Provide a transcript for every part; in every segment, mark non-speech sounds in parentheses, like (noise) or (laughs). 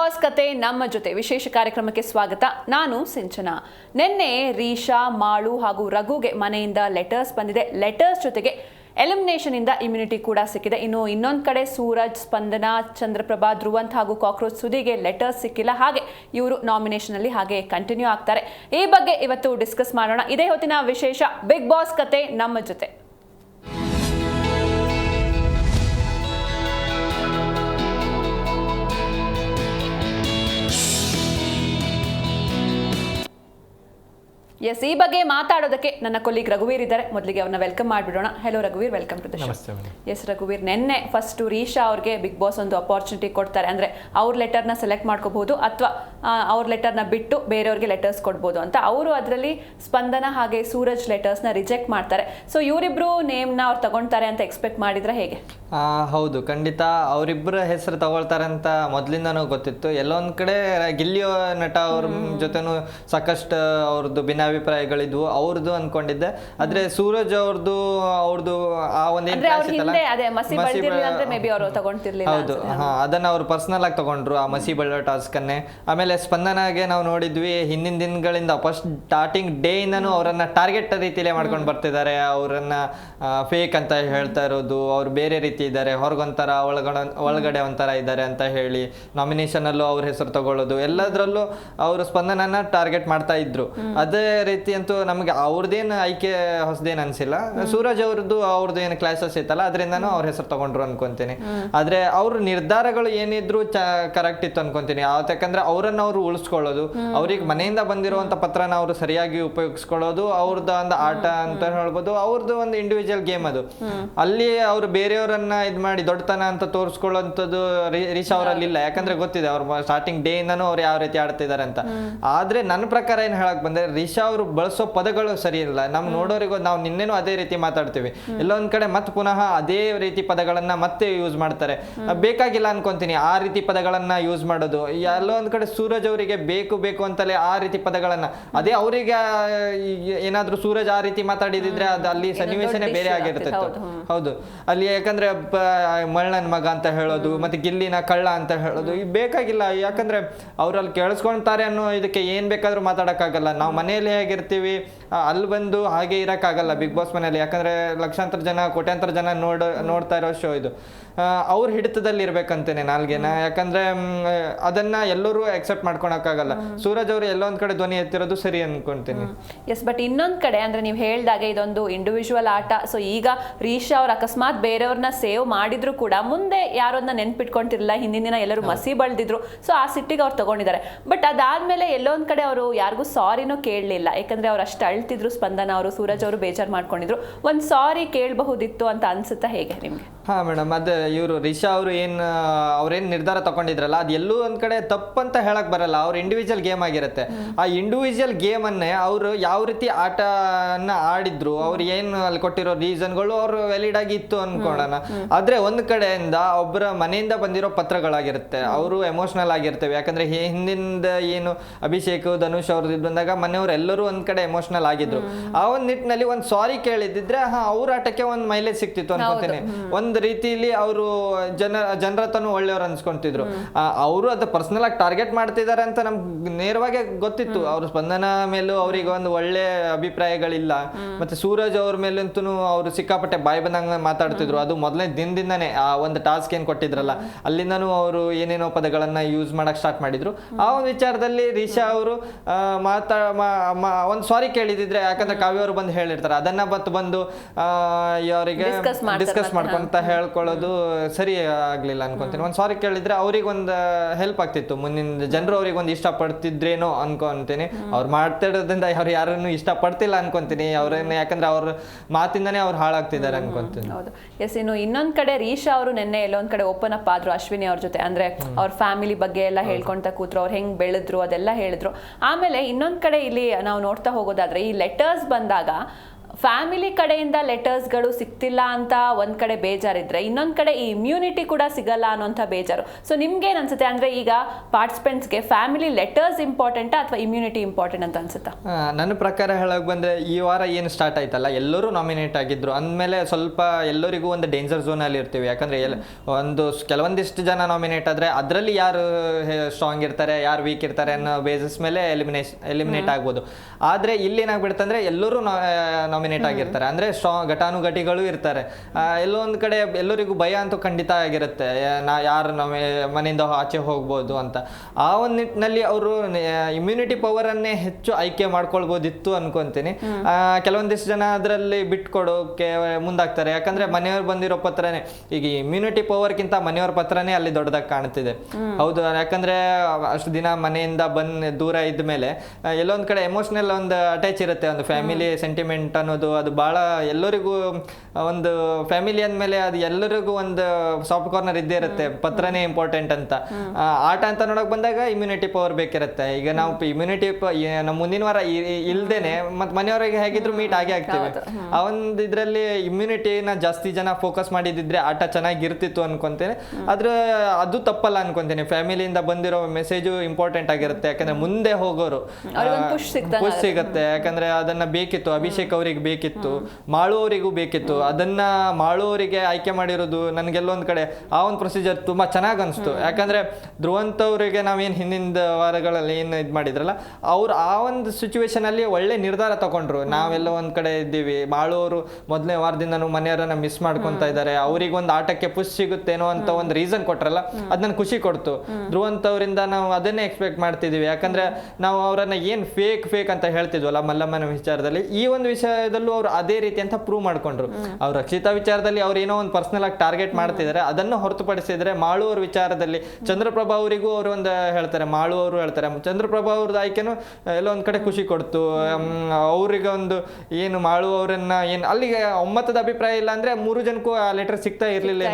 Boss ಕತೆ ನಮ್ಮ ಜೊತೆ ವಿಶೇಷ ಕಾರ್ಯಕ್ರಮಕ್ಕೆ ಸ್ವಾಗತ. ನಾನು ಸಿಂಚನಾ. ನಿನ್ನೆ ರೀಶಾ ಮಾಳು ಹಾಗೂ ರಘುಗೆ ಮನೆಯಿಂದ ಲೆಟರ್ಸ್ ಬಂದಿದೆ. ಲೆಟರ್ಸ್ ಜೊತೆಗೆ ಎಲಿಮಿನೇಷನ್ ಇಂದ ಇಮ್ಯುನಿಟಿ ಕೂಡ ಸಿಕ್ಕಿದೆ. ಇನ್ನು ಇನ್ನೊಂದು ಕಡೆ ಸೂರಜ್, ಸ್ಪಂದನ, ಚಂದ್ರಪ್ರಭಾ, ಧ್ರುವಂತ್ ಹಾಗೂ ಕಾಕ್ರೋಚ್ ಸುದಿಗೆ ಲೆಟರ್ಸ್ ಸಿಕ್ಕಿಲ್ಲ. ಹಾಗೆ ಇವರು ನಾಮಿನೇಷನ್ ಅಲ್ಲಿ ಹಾಗೆ ಕಂಟಿನ್ಯೂ ಆಗ್ತಾರೆ. ಈ ಬಗ್ಗೆ ಇವತ್ತು ಡಿಸ್ಕಸ್ ಮಾಡೋಣ. ಇದೇ ಹೊತ್ತಿನ ವಿಶೇಷ ಬಿಗ್ ಬಾಸ್ ಕತೆ ನಮ್ಮ ಜೊತೆ. ಎಸ್ ಈ ಬಗ್ಗೆ ಮಾತಾಡೋದಕ್ಕೆ ನನ್ನ ಕೊಲ್ಲಿಗ್ ರಘುವೀರ್ ಇದ್ದಾರೆ. ಮೊದಲಿಗೆ ಅವ್ರನ್ನ ವೆಲ್ಕಮ್ ಮಾಡಿಬಿಡೋಣ. ಹೆಲೋ ರಘುವೀರ್ welcome to the show S ರಘುವೀರ್ ನಿನ್ನೆ ಫಸ್ಟ್ ರೀಶಾ ಅವ್ರಿಗೆ ಬಿಗ್ ಬಾಸ್ ಒಂದು ಅಪಾರ್ಚುನಿಟಿ ಕೊಡ್ತಾರೆ. ಅಂದ್ರೆ ಅವ್ರ ಲೆಟರ್ನ ಸೆಲೆಕ್ಟ್ ಮಾಡ್ಕೋಬಹುದು ಅಥವಾ ಅವ್ರ ಲೆಟರ್ನ ಬಿಟ್ಟು ಬೇರೆಯವ್ರಿಗೆ ಲೆಟರ್ಸ್ ಕೊಡ್ಬೋದು ಅಂತ. ಅವರು ಅದರಲ್ಲಿ ಸ್ಪಂದನ ಹಾಗೆ ಸೂರಜ್ ಲೆಟರ್ಸ್ನ ರಿಜೆಕ್ಟ್ ಮಾಡ್ತಾರೆ. ಸೊ ಇವರಿಬ್ರು ನೇಮ್ನ ಅವ್ರು ತಗೊಳ್ತಾರೆ ಅಂತ ಎಕ್ಸ್ಪೆಕ್ಟ್ ಮಾಡಿದ್ರೆ ಹೇಗೆ? ಆ, ಹೌದು ಖಂಡಿತ. ಅವರಿಬ್ಬರ ಹೆಸರು ತಗೊಳ್ತಾರೆ ಅಂತ ಮೊದಲಿಂದನೂ ಗೊತ್ತಿತ್ತು. ಎಲ್ಲೊಂದು ಕಡೆ ಗಿಲ್ಲಿಯೋ ನಟ ಅವ್ರ ಜೊತೆನೂ ಸಾಕಷ್ಟು ಅವ್ರದ್ದು ಭಿನ್ನಾಭಿಪ್ರಾಯಗಳಿದ್ವು ಅವ್ರದ್ದು ಅನ್ಕೊಂಡಿದ್ದೆ. ಆದ್ರೆ ಸೂರಜ್ ಅವ್ರದ್ದು ಅವ್ರದ್ದು ಆ ಒಂದೇನ್ clash ಇತ್ತಲ್ಲ, ಮಸಿ ಹೌದು. ಹಾ ಅದನ್ನ ಅವ್ರು ಪರ್ಸನಲ್ ಆಗಿ ತಗೊಂಡ್ರು ಆ ಮಸಿ ಬಳ್ಳೋ ಟಾಸ್ಕ್ ಅನ್ನೇ. ಆಮೇಲೆ ಸ್ಪಂದನಾಗೆ ನಾವು ನೋಡಿದ್ವಿ ಹಿಂದಿನ ದಿನಗಳಿಂದ ಫಸ್ಟ್ ಸ್ಟಾರ್ಟಿಂಗ್ ಡೇ ಇಂದನೂ ಅವರನ್ನ ಟಾರ್ಗೆಟ್ ರೀತಿಲೇ ಮಾಡ್ಕೊಂಡು ಬರ್ತಿದ್ದಾರೆ. ಅವರನ್ನ ಫೇಕ್ ಅಂತ ಹೇಳ್ತಾ ಇರೋದು ಅವ್ರು ಬೇರೆ ರೀತಿ ಇದ್ದಾರೆ. ಹೊರಗೊಂಥರ ಒಳಗಡೆ ಒಳಗಡೆ ಒಂಥರ ಇದ್ದಾರೆ ಅಂತ ಹೇಳಿ ನಾಮಿನೇಷನ್ ಅಲ್ಲೂ ಅವ್ರ ಹೆಸರು ತಗೊಳ್ಳೋದು. ಎಲ್ಲದರಲ್ಲೂ ಅವರು ಸ್ಪಂದನನ್ನ ಟಾರ್ಗೆಟ್ ಮಾಡ್ತಾ ಇದ್ರು. ಅದೇ ರೀತಿ ಅಂತೂ ನಮಗೆ ಅವ್ರದ್ದೇನು ಆಯ್ಕೆ ಹೊಸದೇನು ಅನ್ಸಿಲ್ಲ. ಸೂರಜ್ ಅವ್ರದ್ದು ಅವ್ರದ್ದು ಏನು ಕ್ಲಾಸಸ್ ಇತ್ತಲ್ಲ ಅದರಿಂದನೂ ಅವ್ರ ಹೆಸರು ತಗೊಂಡ್ರು ಅನ್ಕೊಂತೀನಿ. ಆದ್ರೆ ಅವ್ರ ನಿರ್ಧಾರಗಳು ಏನಿದ್ರು ಕರೆಕ್ಟ್ ಇತ್ತು ಅನ್ಕೊಂತೀನಿ. ಯಾಕಂದ್ರೆ ಅವ್ರನ್ನ ಅವ್ರು ಉಳಿಸ್ಕೊಳ್ಳೋದು. ಅವ್ರಿಗೆ ಮನೆಯಿಂದ ಬಂದಿರುವಂತ ಪತ್ರನ ಅವರು ಸರಿಯಾಗಿ ಉಪಯೋಗಿಸ್ಕೊಳ್ಳೋದು ಅವ್ರದ್ದು ಒಂದು ಆಟ ಅಂತ ಹೇಳ್ಬೋದು. ಅವ್ರದ್ದು ಒಂದು ಇಂಡಿವಿಜುವಲ್ ಗೇಮ್ ಅದು. ಅಲ್ಲಿ ಅವ್ರು ಬೇರೆಯವರನ್ನ ಇದ್ ಮಾಡಿ ದೊಡ್ಡತನ ಅಂತ ತೋರಿಸ್ಕೊಳ್ಳೋಂಥದ್ದು ರೀಚ್ ಅವರಲ್ಲಿ ಇಲ್ಲ. ಯಾಕಂದ್ರೆ ಗೊತ್ತಿದೆ ಅವ್ರ ಸ್ಟಾರ್ಟಿಂಗ್ ಡೇ ಇಂದನೂ ಅವ್ರು ಯಾವ ರೀತಿ ಆಡ್ತಿದ್ದಾರೆ ಅಂತ. ಆದ್ರೆ ನನ್ನ ಪ್ರಕಾರ ಏನ್ ಹೇಳಕ್ ಬಂದ್ರೆ ರಿಷಾ ಅವರು ಬಳಸೋ ಪದಗಳು ಸರಿಯಿಲ್ಲ ಇಲ್ಲ ನಮ್ ನೋಡೋರಿಗೂ ನಾವು ನಿನ್ನೆನೂ ಅದೇ ರೀತಿ ಮಾತಾಡ್ತೀವಿ. ಎಲ್ಲೊಂದ್ ಕಡೆ ಮತ್ತೆ ಪುನಃ ಅದೇ ರೀತಿ ಪದಗಳನ್ನ ಮತ್ತೆ ಯೂಸ್ ಮಾಡ್ತಾರೆ. ಬೇಕಾಗಿಲ್ಲ ಅನ್ಕೊಂತೀನಿ. ಆ ರೀತಿ ಪದಗಳನ್ನ ಯೂಸ್ ಮಾಡೋದು. ಎಲ್ಲೊಂದ್ ಕಡೆ ಸೂರಜ್ ಅವರಿಗೆ ಬೇಕು ಬೇಕು ಅಂತಲೇ ಆ ರೀತಿ ಪದಗಳನ್ನ. ಅದೇ ಅವರಿಗೆ ಏನಾದ್ರೂ ಸೂರಜ್ ಆ ರೀತಿ ಮಾತಾಡಿದಿದ್ರೆ ಅದು ಅಲ್ಲಿ ಸನ್ನಿವೇಶನೇ ಬೇರೆ ಆಗಿರ್ತಿತ್ತು ಹೌದು, ಅಲ್ಲಿ ಯಾಕಂದ್ರೆ ಮಳ್ಳನ್ ಮಗ ಅಂತ ಹೇಳೋದು ಮತ್ತೆ ಗಿಲ್ಲಿನ ಕಳ್ಳ ಅಂತ ಹೇಳೋದು ಬೇಕಾಗಿಲ್ಲ. ಯಾಕಂದ್ರೆ ಅವ್ರಲ್ಲಿ ಕೇಳಿಸ್ಕೊಂತಾರೆ ಅನ್ನೋ ಇದಕ್ಕೆ ಏನ್ ಬೇಕಾದ್ರೂ ಮಾತಾಡಕ್ಕಾಗಲ್ಲ. ನಾವು ಮನೆಯಲ್ಲಿ ಹೇಗಿರ್ತೀವಿ ಆ, ಅಲ್ಲಿ ಬಂದು ಹಾಗೆ ಇರೋಕ್ಕಾಗಲ್ಲ ಬಿಗ್ ಬಾಸ್ ಮನೆಯಲ್ಲಿ. ಯಾಕಂದ್ರೆ ಲಕ್ಷಾಂತರ ಜನ ಕೋಟ್ಯಾಂತರ ಜನ ನೋಡ ನೋಡ್ತಾ ಇರೋ ಶೋ ಇದು. ಅವ್ರ ಹಿಡಿತದಲ್ಲಿ ಇರ್ಬೇಕಂತೇನೆ ನಾಲ್ಗೆನ. ಯಾಕಂದ್ರೆ ಅದನ್ನ ಎಲ್ಲರೂ ಅಕ್ಸೆಪ್ಟ್ ಮಾಡ್ಕೊಳಕ್ಕಾಗಲ್ಲ. ಸೂರಜ್ ಅವರು ಎಲ್ಲೊಂದ್ ಕಡೆ ಧ್ವನಿ ಎತ್ತಿರೋದು ಸರಿ ಅನ್ಕೊಂತೀನಿ. ಎಸ್ ಬಟ್ ಇನ್ನೊಂದ್ ಕಡೆ ಅಂದ್ರೆ ನೀವು ಹೇಳ್ದಾಗೆ ಇದೊಂದು ಇಂಡಿವಿಜುವಲ್ ಆಟ. ಸೊ ಈಗ ರೀಶಾ ಅವ್ರು ಅಕಸ್ಮಾತ್ ಬೇರೆಯವ್ರನ್ನ ಸೇವ್ ಮಾಡಿದ್ರು ಕೂಡ ಮುಂದೆ ಯಾರನ್ನ ನೆನ್ಪಿಟ್ಕೊಂತಿರ್ಲಿಲ್ಲ. ಹಿಂದಿನ ದಿನ ಎಲ್ಲರೂ ಮಸಿ ಬಳ್ದಿದ್ರು. ಸೊ ಆ ಸಿಟ್ಟಿಗೆ ಅವ್ರು ತಗೊಂಡಿದ್ದಾರೆ. ಬಟ್ ಅದಾದ್ಮೇಲೆ ಎಲ್ಲೊಂದ್ ಕಡೆ ಅವರು ಯಾರಿಗೂ ಸಾರಿನೂ ಕೇಳಲಿಲ್ಲ. ಯಾಕಂದ್ರೆ ಅವ್ರು ಅಷ್ಟು ಅಳ್ತಿದ್ರು ಸ್ಪಂದನ ಅವರು ಸೂರಜ್ ಅವರು ಬೇಜಾರು ಮಾಡ್ಕೊಂಡಿದ್ರು. ಒಂದು ಸಾರಿ ಕೇಳಬಹುದಿತ್ತು ಅಂತ ಅನ್ಸುತ್ತಾ ಹೇಗೆ ನಿಮ್ಗೆ? ಹಾ ಮೇಡಮ್ ಅದೇ ಇವರು ರಿಷಾ ಅವರು ಏನು ಅವ್ರೇನು ನಿರ್ಧಾರ ತಗೊಂಡಿದ್ರಲ್ಲ ಅದು ಎಲ್ಲೂ ಒಂದ್ ಕಡೆ ತಪ್ಪಂತ ಹೇಳಕ್ ಬರಲ್ಲ ಅವ್ರ ಇಂಡಿವಿಜುವಲ್ ಗೇಮ್ ಆಗಿರುತ್ತೆ. ಆ ಇಂಡಿವಿಜುವಲ್ ಗೇಮ್ ಅನ್ನೇ ಅವರು ಯಾವ ರೀತಿ ಆಟನ ಆಡಿದ್ರು ಅವ್ರು ಏನು ಅಲ್ಲಿ ಕೊಟ್ಟಿರೋ ರೀಸನ್ಗಳು ಅವ್ರು ವ್ಯಾಲಿಡ್ ಆಗಿ ಇತ್ತು ಅನ್ಕೊಳ್ಳೋಣ ಆದ್ರೆ ಒಂದ್ ಕಡೆಯಿಂದ ಒಬ್ಬರ ಮನೆಯಿಂದ ಬಂದಿರೋ ಪತ್ರಗಳಾಗಿರುತ್ತೆ ಅವರು ಎಮೋಷನಲ್ ಆಗಿರ್ತೇವೆ. ಯಾಕಂದ್ರೆ ಹಿಂದಿಂದ ಏನು ಅಭಿಷೇಕ್ ಧನುಷ್ ಅವ್ರದ್ದು ಬಂದಾಗ ಮನೆಯವರು ಎಲ್ಲರೂ ಒಂದ್ ಕಡೆ ಎಮೋಷನಲ್ ಆಗಿದ್ರು. ಆ ಒಂದ್ ನಿಟ್ಟಿನಲ್ಲಿ ಒಂದ್ ಸಾರಿ ಕೇಳಿದಿದ್ರೆ ಹಾ ಅವ್ರ ಆಟಕ್ಕೆ ಒಂದ್ ಮೈಲೇಜ್ ಸಿಕ್ತಿತ್ತು ಅನ್ಕೊಂತೀನಿ. ಒಂದ್ ರೀತಿಲಿ ಅವರು ಜನ ಜನರ ತನು ಒಳ್ಳೆಯವ್ರು ಅನ್ಸ್ಕೊಂತಿದ್ರು. ಅವರು ಅದು ಪರ್ಸನಲ್ ಆಗಿ ಟಾರ್ಗೆಟ್ ಮಾಡ್ತಿದ್ದಾರೆ ಅಂತ ನಮ್ಗೆ ನೇರವಾಗಿ ಗೊತ್ತಿತ್ತು. ಅವ್ರ ಸ್ಪಂದನ ಮೇಲೂ ಅವ್ರಿಗೆ ಒಂದು ಒಳ್ಳೆ ಅಭಿಪ್ರಾಯಗಳಿಲ್ಲ. ಮತ್ತೆ ಸೂರಜ್ ಅವ್ರ ಮೇಲಂತೂ ಅವರು ಸಿಕ್ಕಾಪಟ್ಟೆ ಬಾಯಿ ಬಂದಂಗ ಮಾತಾಡ್ತಿದ್ರು. ಅದು ಮೊದಲನೇ ದಿನದಿಂದಾನೇ ಆ ಒಂದು ಟಾಸ್ಕ್ ಏನ್ ಕೊಟ್ಟಿದ್ರಲ್ಲ ಅಲ್ಲಿಂದನೂ ಅವರು ಏನೇನೋ ಪದಗಳನ್ನ ಯೂಸ್ ಮಾಡಕ್ ಸ್ಟಾರ್ಟ್ ಮಾಡಿದ್ರು. ಆ ಒಂದು ವಿಚಾರದಲ್ಲಿ ರಿಷಾ ಅವರು ಮಾತಾ ಒಂದು ಸಾರಿ ಸಾರಿ ಕೇಳಿದಿದ್ರೆ ಯಾಕಂದ್ರೆ ಕಾವ್ಯ ಅವರು ಬಂದು ಹೇಳಿರ್ತಾರೆ. ಅದನ್ನ ಮತ್ತೆ ಬಂದು ಅವರಿಗೆ ಡಿಸ್ಕಸ್ ಮಾಡ್ಕೊಂತ ಹೇಳ್ಕೊಳ್ಳೋದು ಸರಿ ಆಗ್ಲಿಲ್ಲ ಅನ್ಕೊಂತೀನಿ. ಒಂದ್ ಸಾರಿ ಕೇಳಿದ್ರೆ ಅವ್ರಿಗೆ ಒಂದು ಹೆಲ್ಪ್ ಆಗ್ತಿತ್ತು. ಮುಂದಿನ ಜನರು ಅವ್ರಿಗೆ ಒಂದು ಇಷ್ಟ ಪಡ್ತಿದ್ರೇನೋ ಅನ್ಕೊಂತೀನಿ ಅವ್ರು ಮಾಡ್ತಿರೋದ್ರಿಂದ ಅವ್ರು ಯಾರನ್ನು ಇಷ್ಟ ಪಡ್ತಿಲ್ಲ ಅನ್ಕೊಂತೀನಿ. ಅವ್ರನ್ನ ಯಾಕಂದ್ರೆ ಅವ್ರ ಮಾತಿಂದಾನೇ ಅವ್ರು ಹಾಳಾಗ್ತಿದ್ದಾರೆ ಅನ್ಕೊಂತೀನಿ. ಹೌದು. ಎಸ್ ಇನ್ನು ಇನ್ನೊಂದ್ ಕಡೆ ರೀಶಾ ಅವರು ನಿನ್ನೆ ಎಲ್ಲೊಂದ್ ಕಡೆ ಓಪನ್ ಅಪ್ ಆದ್ರು ಅಶ್ವಿನಿ ಅವ್ರ ಜೊತೆ. ಅಂದ್ರೆ ಅವ್ರ ಫ್ಯಾಮಿಲಿ ಬಗ್ಗೆ ಎಲ್ಲ ಹೇಳ್ಕೊಂತ ಕೂತ್ರು. ಅವ್ರು ಹೆಂಗ್ ಬೆಳೆದ್ರು ಅದೆಲ್ಲ ಹೇಳಿದ್ರು. ಆಮೇಲೆ ಇನ್ನೊಂದ್ ಕಡೆ ಇಲ್ಲಿ ನಾವು ನೋಡ್ತಾ ಹೋಗೋದಾದ್ರೆ ಈ ಲೆಟರ್ಸ್ ಬಂದಾಗ ಫ್ಯಾಮಿಲಿ ಕಡೆಯಿಂದ ಲೆಟರ್ಸ್ಗಳು ಸಿಗ್ತಿಲ್ಲ ಅಂತ ಒಂದು ಕಡೆ ಬೇಜಾರಿದ್ರೆ ಇನ್ನೊಂದು ಕಡೆ ಈ ಇಮ್ಯುನಿಟಿ ಕೂಡ ಸಿಗಲ್ಲ ಅನ್ನೋಂಥ ಬೇಜಾರು. ಸೊ ನಿಮ್ಗೆ ಏನ್ ಅನ್ಸುತ್ತೆ? ಅಂದ್ರೆ ಈಗ ಪಾರ್ಟಿಸಿಪೆಂಟ್ಸ್ಗೆ ಫ್ಯಾಮಿಲಿ ಲೆಟರ್ಸ್ ಇಂಪಾರ್ಟೆಂಟಾ ಅಥವಾ ಇಮ್ಯುನಿಟಿ ಇಂಪಾರ್ಟೆಂಟ್ ಅಂತ ಅನ್ಸುತ್ತಾ? ನನ್ನ ಪ್ರಕಾರ ಹೇಳಕ್ ಬಂದ್ರೆ ಈ ವಾರ ಏನು ಸ್ಟಾರ್ಟ್ ಆಯ್ತಲ್ಲ ಎಲ್ಲರೂ ನಾಮಿನೇಟ್ ಆಗಿದ್ರು. ಅಂದಮೇಲೆ ಸ್ವಲ್ಪ ಎಲ್ಲರಿಗೂ ಒಂದು ಡೇಂಜರ್ ಝೋನಲ್ಲಿ ಅಲ್ಲಿ ಇರ್ತೀವಿ. ಯಾಕಂದ್ರೆ ಎಲ್ ಒಂದು ಕೆಲವೊಂದಿಷ್ಟು ಜನ ನಾಮಿನೇಟ್ ಆದ್ರೆ ಅದರಲ್ಲಿ ಯಾರು ಸ್ಟ್ರಾಂಗ್ ಇರ್ತಾರೆ ಯಾರು ವೀಕ್ ಇರ್ತಾರೆ ಅನ್ನೋ ಬೇಸಿಸ್ ಮೇಲೆ ಎಲಿಮಿನೇಷನ್ ಎಲಿಮಿನೇಟ್ ಆಗ್ಬೋದು. ಆದ್ರೆ ಇಲ್ಲಿ ಏನಾಗ್ಬಿಡ್ತಂದ್ರೆ ಎಲ್ಲರೂ ನಾಮಿನೇಟ್ ಆಗಿರ್ತಾರೆ. ಅಂದ್ರೆ ಸ್ಟ್ರಾಂಗ್ ಘಟಾನುಘಟಿಗಳು ಇರ್ತಾರೆ. ಎಲ್ಲೋ ಒಂದ್ ಕಡೆ ಎಲ್ಲರಿಗೂ ಭಯ ಅಂತೂ ಖಂಡಿತ ಆಗಿರುತ್ತೆ. ನಾ ಯಾರು ನಮ್ಮ ಮನೆಯಿಂದ ಆಚೆ ಹೋಗ್ಬೋದು ಅಂತ. ಆ ಒಂದು ನಿಟ್ಟಿನಲ್ಲಿ ಅವರು ಇಮ್ಯುನಿಟಿ ಪವರ್ ಅನ್ನೇ ಹೆಚ್ಚು ಆಯ್ಕೆ ಮಾಡ್ಕೊಳ್ಬೋದಿತ್ತು ಅನ್ಕೊಂತೀನಿ. ಕೆಲವೊಂದಿಷ್ಟು ಜನ ಅದರಲ್ಲಿ ಬಿಟ್ಕೊಡೋಕೆ ಮುಂದಾಗ್ತಾರೆ. ಯಾಕಂದ್ರೆ ಮನೆಯವ್ರು ಬಂದಿರೋ ಪತ್ರನೇ ಈಗ ಇಮ್ಯುನಿಟಿ ಪವರ್ಗಿಂತ ಮನೆಯವ್ರ ಪತ್ರನೇ ಅಲ್ಲಿ ದೊಡ್ಡದಾಗಿ ಕಾಣ್ತಿದೆ. ಹೌದು ಯಾಕಂದ್ರೆ ಅಷ್ಟು ದಿನ ಮನೆಯಿಂದ ಬಂದ್ ದೂರ ಇದ್ದ ಮೇಲೆ ಎಲ್ಲೊಂದ್ ಕಡೆ ಎಮೋಷನಲ್ ಒಂದು ಅಟ್ಯಾಚ್ ಇರುತ್ತೆ. ಒಂದು ಫ್ಯಾಮಿಲಿ ಸೆಂಟಿಮೆಂಟ್ ಅನ್ನೋದು ಅದು ಭಾಳ ಎಲ್ಲರಿಗೂ ಒಂದು ಫ್ಯಾಮಿಲಿ ಅಂದಮೇಲೆ ಅದು ಎಲ್ಲರಿಗೂ ಒಂದು ಸಾಫ್ಟ್ ಕಾರ್ನರ್ ಇದ್ದೇ ಇರುತ್ತೆ. ಪತ್ರನೇ ಇಂಪಾರ್ಟೆಂಟ್ ಅಂತ. ಆಟ ಅಂತ ನೋಡೋಕೆ ಬಂದಾಗ ಇಮ್ಯುನಿಟಿ ಪವರ್ ಬೇಕಿರುತ್ತೆ. ಈಗ ನಾವು ಇಮ್ಯುನಿಟಿ ನಮ್ಮ ಮುಂದಿನ ವಾರ ಇಲ್ದೇನೆ ಮತ್ತು ಮನೆಯವರಿಗೆ ಹೇಗಿದ್ರು ಮೀಟ್ ಆಗೇ ಆಗ್ತೀವಿ ಆ ಒಂದು ಇದರಲ್ಲಿ ಇಮ್ಯುನಿಟಿನ ಜಾಸ್ತಿ ಜನ ಫೋಕಸ್ ಮಾಡಿದಿದ್ರೆ ಆಟ ಚೆನ್ನಾಗಿರ್ತಿತ್ತು ಅನ್ಕೊಂತೇನೆ. ಆದ್ರೆ ಅದು ತಪ್ಪಲ್ಲ ಅನ್ಕೊಂತೇನೆ. ಫ್ಯಾಮಿಲಿಯಿಂದ ಬಂದಿರೋ ಮೆಸೇಜು ಇಂಪಾರ್ಟೆಂಟ್ ಆಗಿರುತ್ತೆ. ಯಾಕಂದ್ರೆ ಮುಂದೆ ಹೋಗೋರು. ಖುಷಿ ಸಿಗತ್ತೆ. ಯಾಕಂದ್ರೆ ಅದನ್ನ ಬೇಕಿತ್ತು. ಅಭಿಷೇಕ್ ಅವರಿಗೆ ಬೇಕಿತ್ತು ಮಾಡುವವರಿಗೂ ಬೇಕಿತ್ತು. ಅದನ್ನ ಮಾಡುವವರಿಗೆ ಆಯ್ಕೆ ಮಾಡಿರೋದು ನನಗೆಲ್ಲೊಂದು ಕಡೆ. ಆ ಒಂದು ಪ್ರೊಸೀಜರ್ ತುಂಬಾ ಚೆನ್ನಾಗಿ ಅನಿಸ್ತು. ಯಾಕಂದ್ರೆ ಧ್ರುವಂತವರಿಗೆ ನಾವೇನು ಹಿಂದಿನ ವಾರಗಳಲ್ಲಿ ಏನು ಇದು ಮಾಡಿದ್ರಲ್ಲ ಅವ್ರು ಆ ಒಂದು ಸಿಚುವೇಶನಲ್ಲಿ ಒಳ್ಳೆ ನಿರ್ಧಾರ ತಗೊಂಡ್ರು. ನಾವೆಲ್ಲ ಒಂದು ಕಡೆ ಇದ್ದೀವಿ. ಮಾಡುವವರು ಮೊದಲನೇ ವಾರದಿಂದನೂ ಮನೆಯವರನ್ನ ಮಿಸ್ ಮಾಡ್ಕೊಂತ ಇದ್ದಾರೆ ಅವ್ರಿಗೆ ಒಂದು ಆಟಕ್ಕೆ ಪುಷ್ ಸಿಗುತ್ತೇನೋ ಅಂತ ಒಂದು ರೀಸನ್ ಕೊಟ್ರಲ್ಲ ಅದನ್ನ ನನ್ ಖುಷಿ ಕೊಡ್ತು. ಧ್ರುವಂತವರಿಂದ ನಾವು ಅದನ್ನೇ ಎಕ್ಸ್ಪೆಕ್ಟ್ ಮಾಡ್ತಿದೀವಿ. ಯಾಕಂದ್ರೆ ನಾವು ಅವರನ್ನ ಏನು ಫೇಕ್ ಫೇಕ್ ಅಂತ ಹೇಳ್ತಿದ್ವಲ್ಲ ಮಲ್ಲಮ್ಮನ ವಿಚಾರದಲ್ಲಿ ಈ ಒಂದು ವಿಷಯದಲ್ಲೂ ಅವ್ರು ಅದೇ ರೀತಿ ಅಂತ ಪ್ರೂವ್ ಮಾಡ್ಕೊಂಡ್ರು. ಅವ್ರು ರಕ್ಷಿತಾ ವಿಚಾರದಲ್ಲಿ ಅವ್ರು ಏನೋ ಒಂದು ಪರ್ಸನಲ್ ಆಗಿ ಟಾರ್ಗೆಟ್ ಮಾಡ್ತಿದ್ದಾರೆ ಅದನ್ನು ಹೊರತುಪಡಿಸಿದ್ರೆ ಮಾಳು ಅವ್ರ ವಿಚಾರದಲ್ಲಿ ಚಂದ್ರಪ್ರಭಾ ಅವರಿಗೂ ಅವರು ಒಂದು ಹೇಳ್ತಾರೆ ಮಾಳು ಅವರು ಹೇಳ್ತಾರೆ ಚಂದ್ರಪ್ರಭಾ ಅವ್ರದ್ದು ಆಯ್ಕೆನೂ ಎಲ್ಲೋ ಒಂದ್ ಕಡೆ ಖುಷಿ ಕೊಡ್ತು. ಅವ್ರಿಗೆ ಒಂದು ಏನು ಮಾಳು ಅವರನ್ನ ಏನ್ ಅಲ್ಲಿಗೆ ಒಮ್ಮತದ ಅಭಿಪ್ರಾಯ ಇಲ್ಲ ಅಂದ್ರೆ ಮೂರು ಜನಕ್ಕೂ ಆ ಲೆಟರ್ ಸಿಗ್ತಾ ಇರ್ಲಿಲ್ಲ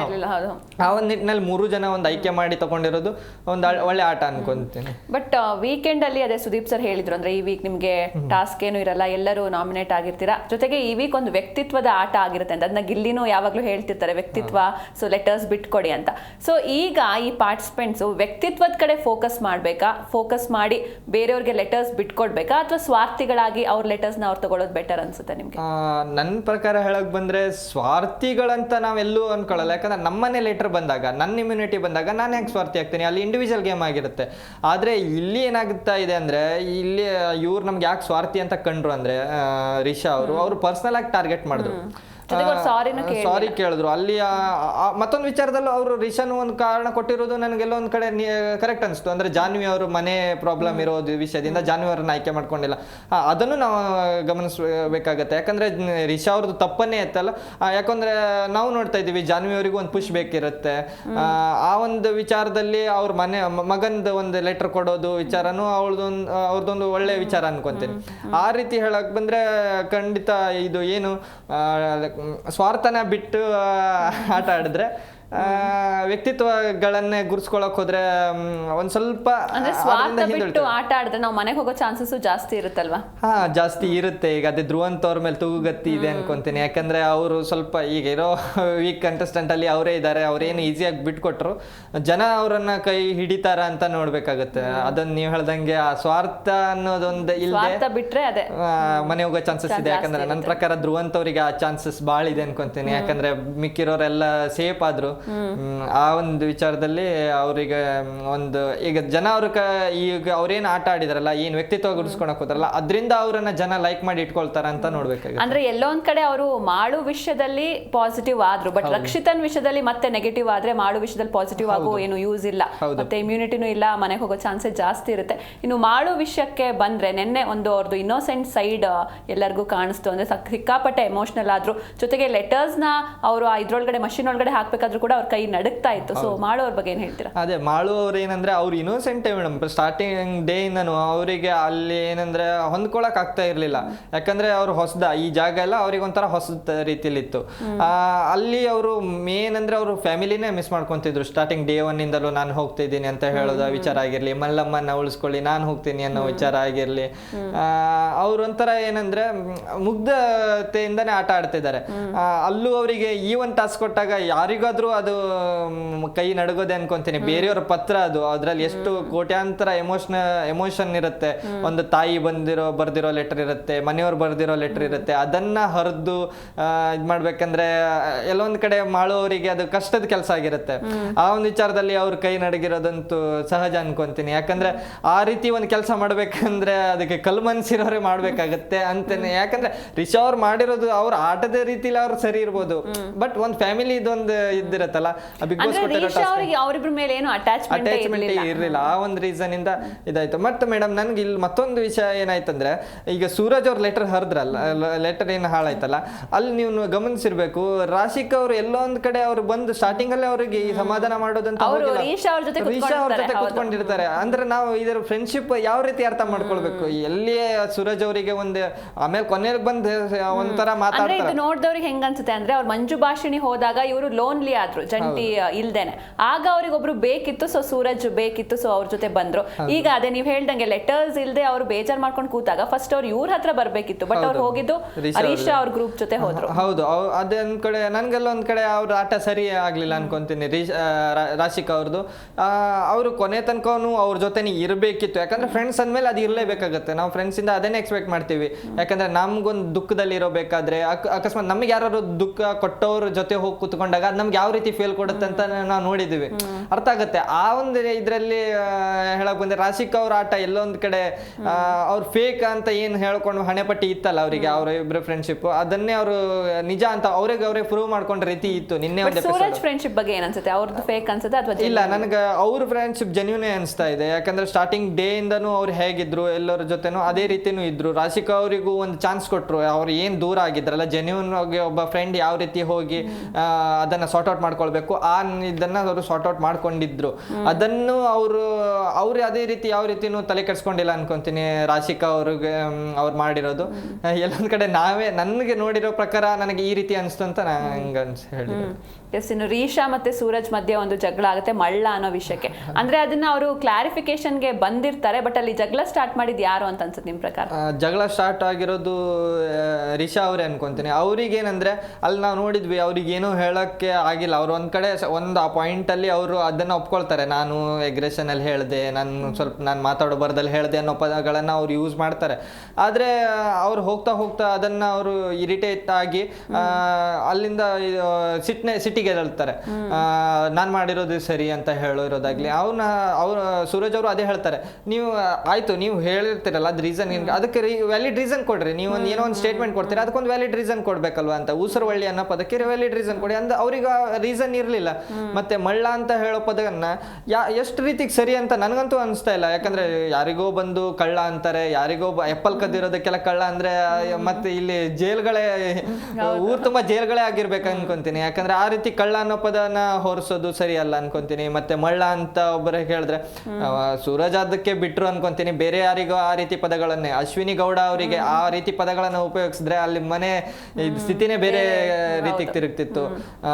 ಆ ಒಂದು ನಿಟ್ಟಿನಲ್ಲಿ ಮೂರು ಜನ ಒಂದು ಆಯ್ಕೆ ಮಾಡಿ ತಗೊಂಡಿರೋದು ಒಂದು ಒಳ್ಳೆ ಆಟ ಅನ್ಕೊಂತೀನಿ. ಬಟ್ ವೀಕೆಂಡ್ ಅಲ್ಲಿ ಅದೇ ಸುದೀಪ್ ಸರ್ ಹೇಳಿದ್ರು ಅಂದ್ರೆ ಈ ವೀಕ್ ನಿಮ್ಗೆ ಟಾಸ್ಕ್ ಏನು ಇರಲ್ಲ ಎಲ್ಲರೂ ನಾಮಿನೇಟ್ ಆಗಿರ್ತೀರಾ? ಜೊತೆಗೆ ಈ ವೀಕ್ ಒಂದು ವ್ಯಕ್ತಿತ್ವದ ಆಟ ಆಗಿರುತ್ತೆ ಅಂತ. ಅದನ್ನ ಗಿಲ್ಲಿನೂ ಯಾವಾಗಲೂ ಹೇಳ್ತಿರ್ತಾರೆ ವ್ಯಕ್ತಿತ್ವ ಸೊ ಲೆಟರ್ಸ್ ಬಿಟ್ಕೊಡಿ ಅಂತ. ಸೊ ಈಗ ಈ ಪಾರ್ಟಿಸಿಪೆಂಟ್ಸ್ ವ್ಯಕ್ತಿತ್ವದ ಕಡೆ ಫೋಕಸ್ ಮಾಡಬೇಕಾ? ಫೋಕಸ್ ಮಾಡಿ ಬೇರೆಯವ್ರಿಗೆ ಲೆಟರ್ಸ್ ಬಿಟ್ಕೊಡ್ಬೇಕಾ? ಅಥವಾ ಸ್ವಾರ್ಥಿಗಳಾಗಿ ಅವ್ರ ಲೆಟರ್ಸ್ನ ಅವ್ರು ತಗೊಳ್ಳೋದು ಬೆಟರ್ ಅನ್ಸುತ್ತೆ ನಿಮ್ಗೆ? ನನ್ನ ಪ್ರಕಾರ ಹೇಳಕ್ ಬಂದ್ರೆ ಸ್ವಾರ್ಥಿಗಳಂತ ನಾವೆಲ್ಲೂ ಅನ್ಕೊಳ್ಳಲ್ಲ ಯಾಕಂದ್ರೆ ನಮ್ಮನೆ ಲೆಟರ್ ಬಂದಾಗ ನನ್ನ ಇಮ್ಯುನಿಟಿ ಬಂದಾಗ ನಾನು ಯಾಕೆ ಸ್ವಾರ್ಥಿ ಆಗ್ತೀನಿ? ಅಲ್ಲಿ ಇಂಡಿವಿಜುವಲ್ ಗೇಮ್ ಆಗಿರುತ್ತೆ. ಆದ್ರೆ ಇಲ್ಲಿ ಏನಾಗುತ್ತಾ ಇದೆ ಅಂದ್ರೆ ಇಲ್ಲಿ ಇವ್ರು ನಮ್ಗೆ ಯಾಕೆ ಸ್ವಾರ್ಥಿ ಅಂತ ಕಂಡ್ರು ಅಂದ್ರೆ ರಿಷಾ ಅವರು ಅವರು ಪರ್ಸನಲ್ ಆಗಿ ಟಾರ್ಗೆಟ್ ಮಾಡಿದ್ರು. ಸಾರಿನೂ ಸಾರಿ ಕೇಳಿದ್ರು. ಅಲ್ಲಿ ಮತ್ತೊಂದು ವಿಚಾರದಲ್ಲೂ ಅವರು ರಿಷನ್ ಒಂದು ಕಾರಣ ಕೊಟ್ಟಿರೋದು ನನಗೆಲ್ಲ ಒಂದ್ ಕಡೆ ಕರೆಕ್ಟ್ ಅನಿಸ್ತು. ಅಂದ್ರೆ ಜಾನ್ವಿ ಅವರು ಮನೆ ಪ್ರಾಬ್ಲಮ್ ಇರೋದು ವಿಷಯದಿಂದ ಜಾನ್ವಿ ಅವ್ರನ್ನ ಆಯ್ಕೆ ಮಾಡ್ಕೊಂಡಿಲ್ಲ. ಅದನ್ನು ನಾವು ಗಮನಿಸಬೇಕಾಗತ್ತೆ. ಯಾಕಂದ್ರೆ ರಿಷಾ ಅವ್ರದ್ದು ತಪ್ಪನ್ನೇ ಇತ್ತಲ್ಲ ಯಾಕಂದ್ರೆ ನಾವು ನೋಡ್ತಾ ಇದ್ದೀವಿ ಜಾನ್ವಿ ಅವರಿಗೂ ಒಂದು ಪುಷ್ ಬೇಕಿರುತ್ತೆ. ಆ, ಒಂದು ವಿಚಾರದಲ್ಲಿ ಅವ್ರ ಮನೆ ಮಗಂದು ಒಂದು ಲೆಟರ್ ಕೊಡೋದು ವಿಚಾರನೂ ಅವಳದೊಂದು ಅವ್ರದ್ದೊಂದು ಒಳ್ಳೆ ವಿಚಾರ ಅನ್ಕೊಂತೀನಿ. ಆ ರೀತಿ ಹೇಳಕ್ ಬಂದ್ರೆ ಖಂಡಿತ ಇದು ಏನು ಸ್ವಾರ್ಥನ ಬಿಟ್ಟು ಆಟ ಆಡಿದ್ರೆ ವ್ಯಕ್ತಿತ್ವಗಳನ್ನೇ ಗುರ್ಸ್ಕೊಳಕ್ ಹೋದ್ರೆ ಒಂದ್ ಸ್ವಲ್ಪ ಬಿಟ್ಟು. ಆಟ ಆಡಿದ್ರೆ ನಾವು ಮನೆಗೆ ಹೋಗೋ ಚಾನ್ಸಸ್ ಜಾಸ್ತಿ ಇರುತ್ತಲ್ವಾ? ಹಾ ಜಾಸ್ತಿ ಇರುತ್ತೆ. ಈಗ ಅದೇ ಧ್ರುವಂತ್ ಅವ್ರ ಮೇಲೆ ತೂಗುಗತ್ತಿ ಇದೆ ಅನ್ಕೊಂತೀನಿ. ಯಾಕಂದ್ರೆ ಅವರು ಸ್ವಲ್ಪ ಈಗ ಇರೋ (laughs) ವೀಕ್ ಕಂಟೆಸ್ಟೆಂಟ್ ಅಲ್ಲಿ ಅವರೇ ಇದ್ದಾರೆ ಅವ್ರೇನು ಈಸಿಯಾಗಿ ಬಿಟ್ಕೊಟ್ರು. ಜನ ಅವರನ್ನ ಕೈ ಹಿಡಿತಾರ ಅಂತ ನೋಡ್ಬೇಕಾಗತ್ತೆ. ಅದನ್ನ ನೀವು ಹೇಳ್ದಂಗೆ ಆ ಸ್ವಾರ್ಥ ಅನ್ನೋದೊಂದು ಇಲ್ಲದೆ ಸ್ವಾರ್ಥ ಬಿಟ್ರೆ ಅದೇ. ಮನೆ ಹೋಗೋ ಚಾನ್ಸಸ್ ಇದೆ. ಯಾಕಂದ್ರೆ ನನ್ನ ಪ್ರಕಾರ ಧ್ರುವಂತ್ ಅವರಿಗೆ ಆ ಚಾನ್ಸಸ್ ಬಾಳಿದೆ ಇದೆ ಅನ್ಕೊಂತೀನಿ. ಯಾಕಂದ್ರೆ ಮಿಕ್ಕಿರೋರೆಲ್ಲ ಸೇಫ್ ಆದ್ರು. ಆ ಒಂದು ವಿಚಾರದಲ್ಲಿ ಅವ್ರಿಗೆ ಒಂದು ಈಗ ಜನ ಅವ್ರ ಈಗ ಅವ್ರೇನ್ ಆಟ ಆಡಿದಾರಲ್ಲ ಏನ್ ವ್ಯಕ್ತಿತ್ವ ಗುಡಿಸ್ಕೊಳಕ್ ಹೋದ್ರಲ್ಲ ಅದರಿಂದ ಅವರನ್ನ ಜನ ಲೈಕ್ ಮಾಡಿ ಇಟ್ಕೊಳ್ತಾರ ಅಂತ ನೋಡ್ಬೇಕಾಗುತ್ತೆ. ಅಂದ್ರೆ ಎಲ್ಲೋ ಒಂದ್ ಕಡೆ ಅವರು ಮಾಡು ವಿಷಯದಲ್ಲಿ ಪಾಸಿಟಿವ್ ಆದ್ರು ಬಟ್ ರಕ್ಷಿತನ್ ವಿಷಯದಲ್ಲಿ ಮತ್ತೆ ನೆಗೆಟಿವ್ ಆದ್ರೆ ಮಾಡು ವಿಷಯದಲ್ಲಿ ಪಾಸಿಟಿವ್ ಆಗೋ ಏನು ಯೂಸ್ ಇಲ್ಲ. ಮತ್ತೆ ಇಮ್ಯುನಿಟಿನೂ ಇಲ್ಲ ಮನೆಗೆ ಹೋಗೋ ಚಾನ್ಸಸ್ ಜಾಸ್ತಿ ಇರುತ್ತೆ. ಇನ್ನು ಮಾಡು ವಿಷಯಕ್ಕೆ ಬಂದ್ರೆ ನಿನ್ನೆ ಒಂದು ಅವ್ರದ್ದು ಇನ್ನೋಸೆಂಟ್ ಸೈಡ್ ಎಲ್ಲರಿಗೂ ಕಾಣಿಸ್ತು. ಅಂದ್ರೆ ಸಕ್- ಸಿಕ್ಕಾಪಟ್ಟೆ ಎಮೋಷನಲ್ ಆದ್ರು. ಜೊತೆಗೆ ಲೆಟರ್ಸ್ನ ಅವರು ಇದ್ರೊಳಗಡೆ ಮಷಿನ್ ಒಳಗಡೆ ಹಾಕ್ಬೇಕಾದ್ರೂ ಕೂಡ ಅವ್ರ ಕೈ ನಡುಕ್ತಾ ಇತ್ತು. ಸೊ ಮಾಡುವವ್ರ ಬಗ್ಗೆ ಏನ್ ಹೇಳ್ತೀರಾ? ಅದೇ ಮಾಡುವವ್ರು ಅವ್ರು ಏನಂದ್ರೆ ಅವ್ರು ಇನ್ನೋಸೆಂಟೇ ಮೇಡಮ್ ಸ್ಟಾರ್ಟಿಂಗ್ ಡೇ ಇಂದನು ಅವರಿಗೆ ಅಲ್ಲಿ ಏನಂದ್ರೆ ಹೊಂದ್ಕೊಳಕ್ ಆಗ್ತಾ ಇರ್ಲಿಲ್ಲ. ಯಾಕಂದ್ರೆ ಅವ್ರು ಹೊಸದ ಈ ಜಾಗ ಎಲ್ಲ ಅವ್ರಿಗೆ ಒಂಥರ ಹೊಸದ ರೀತಿಯಲ್ಲಿ ಇತ್ತು ಅಲ್ಲಿ ಅವರು ಮೇನ್ ಅಂದ್ರೆ ಅವರು ಫ್ಯಾಮಿಲಿನೇ ಮಿಸ್ ಮಾಡ್ಕೊಂತಿದ್ರು. ಸ್ಟಾರ್ಟಿಂಗ್ ಡೇ ಒನ್ ಇಂದಲೂ ನಾನು ಹೋಗ್ತಿದ್ದೀನಿ ಅಂತ ಹೇಳೋದ ವಿಚಾರ ಆಗಿರ್ಲಿ ಮಲ್ಲಮ್ಮನ ಉಳಿಸ್ಕೊಳ್ಳಿ ನಾನು ಹೋಗ್ತೀನಿ ಅನ್ನೋ ವಿಚಾರ ಆಗಿರ್ಲಿ. ಅವ್ರ ಒಂಥರ ಏನಂದ್ರೆ ಮುಗ್ಧತೆಯಿಂದನೇ ಆಟ ಆಡ್ತಿದ್ದಾರೆ. ಅಲ್ಲೂ ಅವರಿಗೆ ಈ ಒಂದು ಟಾಸ್ಕ್ ಕೊಟ್ಟಾಗ ಯಾರಿಗಾದ್ರೂ ಅದು ಕೈ ನಡಗೋದೆ ಅನ್ಕೊಂತೀನಿ. ಬೇರೆಯವ್ರ ಪತ್ರ ಅದು. ಅದ್ರಲ್ಲಿ ಎಷ್ಟು ಕೋಟ್ಯಾಂತರ ಎಮೋಷನ್ ಎಮೋಷನ್ ಇರುತ್ತೆ. ಒಂದು ತಾಯಿ ಬಂದಿರೋ ಬರ್ದಿರೋ ಲೆಟರ್ ಇರುತ್ತೆ. ಮನೆಯವ್ರು ಬರ್ದಿರೋ ಲೆಟರ್ ಇರುತ್ತೆ. ಅದನ್ನ ಹರಿದು ಇದ್ ಮಾಡ್ಬೇಕಂದ್ರೆ ಎಲ್ಲೊಂದ್ ಕಡೆ ಮಾಡೋರಿಗೆ ಅದು ಕಷ್ಟದ ಕೆಲಸ ಆಗಿರುತ್ತೆ. ಆ ಒಂದು ವಿಚಾರದಲ್ಲಿ ಅವ್ರ ಕೈ ನಡಗಿರೋದಂತೂ ಸಹಜ ಅನ್ಕೊಂತೀನಿ. ಯಾಕಂದ್ರೆ ಆ ರೀತಿ ಒಂದು ಕೆಲಸ ಮಾಡ್ಬೇಕಂದ್ರೆ ಅದಕ್ಕೆ ಕಲ್ ಮನ್ಸಿರೋರೇ ಮಾಡ್ಬೇಕಾಗತ್ತೆ ಅಂತೇನೆ. ಯಾಕಂದ್ರೆ ರಿಷಾ ಅವ್ರು ಮಾಡಿರೋದು ಅವ್ರ ಆಟದ ರೀತಿಲಿ ಅವ್ರು ಸರಿ ಇರ್ಬೋದು. ಬಟ್ ಒಂದ್ ಫ್ಯಾಮಿಲಿ ಇದೊಂದು ಇದ್ದಿರತ್ತಲ್ಲ ಬಿಗ್ ಬಾಸ್ ಕೊಟ್ಟಿರೋ ಅವ್ರಿಗೆ ಮೇಲೆ ಏನು ಅಟ್ಯಾಚ್ಮೆಂಟ್ ಇರಲಿಲ್ಲ. ಆ ಒಂದು ರೀಸನ್ ಇಂದ ಇದಾಯ್ತು. ಮತ್ತೆ ಮೇಡಮ್ ನನ್ಗೆ ಇಲ್ಲಿ ಮತ್ತೊಂದು ವಿಷಯ ಏನಾಯ್ತಂದ್ರೆ ಈಗ ಸೂರಜ್ ಅವ್ರ ಲೆಟರ್ ಹರಿದ್ರಲ್ಲ ಲೆಟರ್ ಏನು ಹಾಳಾಯ್ತಲ್ಲ ಅಲ್ಲಿ ನೀವು ಗಮನಿಸಿರ್ಬೇಕು ರಾಶಿಕ್ ಅವರು ಎಲ್ಲೊಂದ್ ಒಂದ್ ಕಡೆ ಅವ್ರು ಬಂದು ಸ್ಟಾರ್ಟಿಂಗ್ ಅಲ್ಲೇ ಅವ್ರಿಗೆ ಸಮಾಧಾನ ಮಾಡೋದಂತ. ರೀಶಾ ಅವ್ರ ಜೊತೆ ರೀಶಾ ಅವ್ರ ಜೊತೆ ಕುತ್ಕೊಂಡಿರ್ತಾರೆ, ಅಂದ್ರೆ ನಾವು ಇದರ ಫ್ರೆಂಡ್ಶಿಪ್ ಯಾವ ರೀತಿ ಅರ್ಥ ಮಾಡ್ಕೊಳ್ಬೇಕು? ಎಲ್ಲಿಯೇ ಸೂರಜ್ ಅವರಿಗೆ ಒಂದು ಆಮೇಲೆ ಕೊನೆಯಲ್ಲಿ ಬಂದು ಒಂಥರ ಮಾತಾಡ್ತಾರೆ. ಹೆಂಗ ಹೆಂಗ್ ಅನ್ಸುತ್ತೆ ಅಂದ್ರೆ ಅವ್ರ ಮಂಜು ಭಾಷಣಿ ಹೋದಾಗ ಇವರು ಲೋನ್ಲಿ ಆದ್ರು. ಜಂಟಿ ಆ, ಇಲ್ದೇನೆ. ಆಗ ಅವ್ರಿಗೆ ಒಬ್ರು ಬೇಕಿತ್ತು ಸೊ ಸೂರಜ್ ಬೇಕಿತ್ತು ಸೊ ಅವ್ರ ಜೊತೆ ಬಂದ್ರು. ಈಗ ಅದೇ ನೀವ್ ಹೇಳ್ದಂಗೆ ಲೆಟರ್ಸ್ ಇಲ್ದೆ ಅವ್ರು ಬೇಜಾರ್ ಮಾಡ್ಕೊಂಡು ಕೂತಾಗ ಫಸ್ಟ್ ಅವ್ರು ಇವ್ರ ಹತ್ರ ಬರ್ಬೇಕಿತ್ತು ಬಟ್ ಅವ್ರು ಹೋಗಿದ್ದು ಹರೀಶ್ ಅವ್ರ ಗ್ರೂಪ್ ಜೊತೆ ಹೋದ್ರು. ಹೌದು. ಅವ್- ಅದೇ ಒಂದ್ ಕಡೆ ನನ್ಗೆಲ್ಲ ಒಂದ್ ಕಡೆ ಅವ್ರ ಆಟ ಸರಿ ಆಗ್ಲಿಲ್ಲ ಅನ್ಕೊಂತೀನಿ ರಾಶಿಕ್ ಅವ್ರದ್ದು ಅವರು ಕೊನೆ ತನಕನು ಅವ್ರ ಜೊತೆ ಇರಬೇಕಿತ್ತು. ಯಾಕಂದ್ರೆ ಫ್ರೆಂಡ್ಸ್ ಅಂದ್ಮೇಲೆ ಅದು ಇರಲೇಬೇಕಾಗುತ್ತೆ. ನಾವು ಫ್ರೆಂಡ್ಸ್ ಇಂದ ಅದನ್ನೇ ಎಕ್ಸ್ಪೆಕ್ಟ್ ಮಾಡ್ತೀವಿ. ಯಾಕಂದ್ರೆ ನಮ್ಗೊಂದು ದುಃಖದಲ್ಲಿ ಇರಬೇಕಾದ್ರೆ ಅಕ್- ಅಕಸ್ಮಾತ್ ನಮ್ಗೆ ಯಾರು ದುಃಖ ಕೊಟ್ಟವ್ರ ಜೊತೆ ಹೋಗಿ ಕುತ್ಕೊಂಡಾಗ ಅದು ನಮ್ಗೆ ಯಾವ ರೀತಿ ಫೀಲ್ ಕೊಡುತ್ತೆ ಅಂತ ನಾವು ನೋಡಿದ್ದೀವಿ. ಅರ್ಥ ಆಗುತ್ತೆ. ಆ ಒಂದು ಇದರಲ್ಲಿ ಹೇಳಕ್ ಬಂದ್ರೆ ರಾಶಿಕ್ ಅವ್ರ ಆಟ ಎಲ್ಲೊಂದ್ ಕಡೆ ಅವ್ರ ಫೇಕ್ ಅಂತ ಏನ್ ಹೇಳ್ಕೊಂಡು ಹಣೆಪಟ್ಟಿ ಇತ್ತಲ್ಲ ಅವರಿಗೆ ಅವ್ರ ಇಬ್ಬರ ಫ್ರೆಂಡ್ಶಿಪ್ ಅದನ್ನೇ ಅವರು ನಿಜ ಅಂತ ಅವ್ರಿಗೆ ಅವರೇ ಪ್ರೂವ್ ಮಾಡ್ಕೊಂಡ ರೀತಿ ಇತ್ತು ನಿನ್ನೆ ಬಟ್ ಒಂದು ಸೂರಜ್ ಫ್ರೆಂಡ್ಶಿಪ್ ಬಗ್ಗೆ ಏನನ್ಸುತ್ತೆ? ಅನ್ಸುತ್ತೆ ಅವ್ರದ್ದು ಫೇಕ್ ಅನ್ಸುತ್ತೆ ಅಥವಾ ಇಲ್ಲ ನನಗೆ ಅವ್ರ ಫ್ರೆಂಡ್ಶಿಪ್ ಜೆನ್ಯೂನೇ ಅನಿಸ್ತಾ ಇದೆ. ಯಾಕಂದ್ರೆ ಸ್ಟಾರ್ಟಿಂಗ್ ಡೇ ಇಂದನೂ ಅವ್ರು ಹೇಗಿದ್ರು ಎಲ್ಲರ ಜೊತೆನೂ ಅದೇ ರೀತಿನೂ ಇದ್ರು. ರಾಶಿಕಾ ಅವರಿಗೂ ಒಂದು ಚಾನ್ಸ್ ಕೊಟ್ರು. ಅವ್ರು ಏನ್ ದೂರ ಆಗಿದ್ರಲ್ಲ ಜೆನ್ಯೂನ್ ಆಗಿ ಒಬ್ಬ ಫ್ರೆಂಡ್ ಯಾವ ರೀತಿ ಹೋಗಿ ಅದನ್ನ ಸಾರ್ಟ್ ಔಟ್ ಮಾಡ್ಕೊಳ್ಬೇಕು. ಆ ಇದನ್ನ ಅವರು ಸಾರ್ಟ್ ಔಟ್ ಮಾಡ್ಕೊಂಡಿದ್ರು. ಅದನ್ನು ಅವರು ಅವ್ರು ಅದೇ ರೀತಿ ಯಾವ ರೀತಿನೂ ತಲೆ ಕೆಡ್ಸ್ಕೊಂಡಿಲ್ಲ ಅನ್ಕೊಂತೀನಿ. ರಾಶಿಕಾ ಅವ್ರಿಗೆ ಅವ್ರು ಮಾಡಿರೋದು. ಎಲ್ಲೊಂದ್ ಕಡೆ ನಾವೇ ನನಗೆ ನೋಡಿರೋ ಪ್ರಕಾರ ನನಗೆ ಈ ರೀತಿ ಅನಿಸ್ತು ಅಂತ ನಂಗೆ ಅನ್ಸ್ ಹೇಳಿ ಎಸ್ ಇನ್ನು ರೀಶಾ ಮತ್ತೆ ಸೂರಜ್ ಮಧ್ಯೆ ಒಂದು ಜಗಳ ಆಗುತ್ತೆ ಮಳ್ಳ ಅನ್ನೋ ವಿಷಯಕ್ಕೆ. ಅಂದ್ರೆ ಅದನ್ನ ಅವರು ಕ್ಲಾರಿಫಿಕೇಶನ್ಗೆ ಬಂದಿರ್ತಾರೆ ಬಟ್ ಅಲ್ಲಿ ಜಗಳ ಸ್ಟಾರ್ಟ್ ಮಾಡಿದ್ ಯಾರು ಅಂತ ಅನ್ಸುತ್ತೆ ನಿಮ್ ಪ್ರಕಾರ? ಜಗಳ ಸ್ಟಾರ್ಟ್ ಆಗಿರೋದು ರಿಷಾ ಅವರೇ ಅನ್ಕೊಂತೀನಿ. ಅವ್ರಿಗೇನಂದ್ರೆ ಅಲ್ಲಿ ನಾವು ನೋಡಿದ್ವಿ ಅವ್ರಿಗೇನು ಹೇಳಕ್ಕೆ ಆಗಿಲ್ಲ. ಅವ್ರು ಒಂದು ಕಡೆ ಒಂದು ಆ ಪಾಯಿಂಟಲ್ಲಿ ಅವರು ಅದನ್ನು ಒಪ್ಕೊಳ್ತಾರೆ. ನಾನು ಎಗ್ರೆಷನಲ್ಲಿ ಹೇಳಿದೆ, ನಾನು ಸ್ವಲ್ಪ ನಾನು ಮಾತಾಡೋ ಬರದಲ್ಲಿ ಹೇಳಿದೆ ಅನ್ನೋ ಪದಗಳನ್ನು ಅವ್ರು ಯೂಸ್ ಮಾಡ್ತಾರೆ. ಆದರೆ, ಅವ್ರು ಹೋಗ್ತಾ ಹೋಗ್ತಾ ಅದನ್ನು ಅವರು ಇರಿಟೇಟ್ ಆಗಿ ಅಲ್ಲಿಂದ ಸಿಟ್ನೆ, ಸಿಟಿಗೆ ಹೇಳ್ತಾರೆ ನಾನು ಮಾಡಿರೋದು ಸರಿ ಅಂತ ಹೇಳಿರೋದಾಗಲಿ ಅವ್ರನ್ನ ಅವ್ರ, ಸೂರಜ್ ಅವರು ಅದೇ ಹೇಳ್ತಾರೆ. ನೀವು, ಆಯಿತು ಆಯ್ತು ನೀವು ಹೇಳಿರ್ತೀರಲ್ಲ, ಅದು ರೀಸನ್ ಏನು ಅದಕ್ಕೆ ರೀ ವ್ಯಾಲಿಡ್ ರೀಸನ್ ಕೊಡ್ರಿ. ನೀವು ಒಂದು ಏನೋ ಒಂದು ಸ್ಟೇಟ್ಮೆಂಟ್ ಕೊಡ್ತೀರಾ, ಅದಕ್ಕೊಂದು ವ್ಯಾಲಿಡ್ ರೀಸನ್ ಕೊಡಬೇಕಲ್ವಾ ಅಂತ. ಉಸರವಳ್ಳಿ ಅನ್ನೋ ಪದಕ್ಕೆ ವ್ಯಾಲಿಡ್ ರೀಸನ್ ಕೊಡಿ. ಅಂದ, ಅವ್ರಿಗೆ ರೀಸನ್ ಇರಲಿಲ್ಲ. ಮತ್ತೆ ಮಳ್ಳ ಅಂತ ಹೇಳೋ ಪದವನ್ನ ಯಾ ಎಷ್ಟು ರೀತಿಗೆ ಸರಿ ಅಂತ ನನಗಂತೂ ಅನಿಸ್ತಾ ಇಲ್ಲ. ಯಾಕಂದ್ರೆ ಯಾರಿಗೋ ಬಂದು ಕಳ್ಳ ಅಂತಾರೆ ಯಾರಿಗೋ ಎಪ್ಪಲ್ ಕದ್ದಿರೋದಕ್ಕೆಲ್ಲ ಕಳ್ಳ ಅಂದ್ರೆ ಮತ್ತೆ ಇಲ್ಲಿ ಜೈಲ್ಗಳೇ ಊರ್ ತುಂಬಾ ಜೈಲ್ಗಳೇ ಆಗಿರ್ಬೇಕು ಅನ್ಕೊಂತೀನಿ. ಯಾಕಂದ್ರೆ ಆ ರೀತಿ ಕಳ್ಳ ಅನ್ನೋ ಪದನ ಹೊರಿಸೋದು ಸರಿ ಅಲ್ಲ ಅನ್ಕೊಂತೀನಿ. ಮತ್ತೆ ಮಳ್ಳ ಅಂತ ಒಬ್ಬರು ಹೇಳಿದ್ರೆ ಸೂರಜ್ ಅದಕ್ಕೆ ಬಿಟ್ರು ಅನ್ಕೊಂತೀನಿ. ಬೇರೆ ಯಾರಿಗೋ ಆ ರೀತಿ ಪದಗಳನ್ನೇ. ಅಶ್ವಿನಿ ಗೌಡ ಅವರಿಗೆ ಆ ರೀತಿ ಪದಗಳನ್ನ ಉಪಯೋಗಿಸಿದ್ರೆ ಅಲ್ಲಿ ಮನೆ ಸ್ಥಿತಿನೇ ಬೇರೆ ರೀತಿಗೆ ತಿರುಗ್ತಿತ್ತು. ಆ,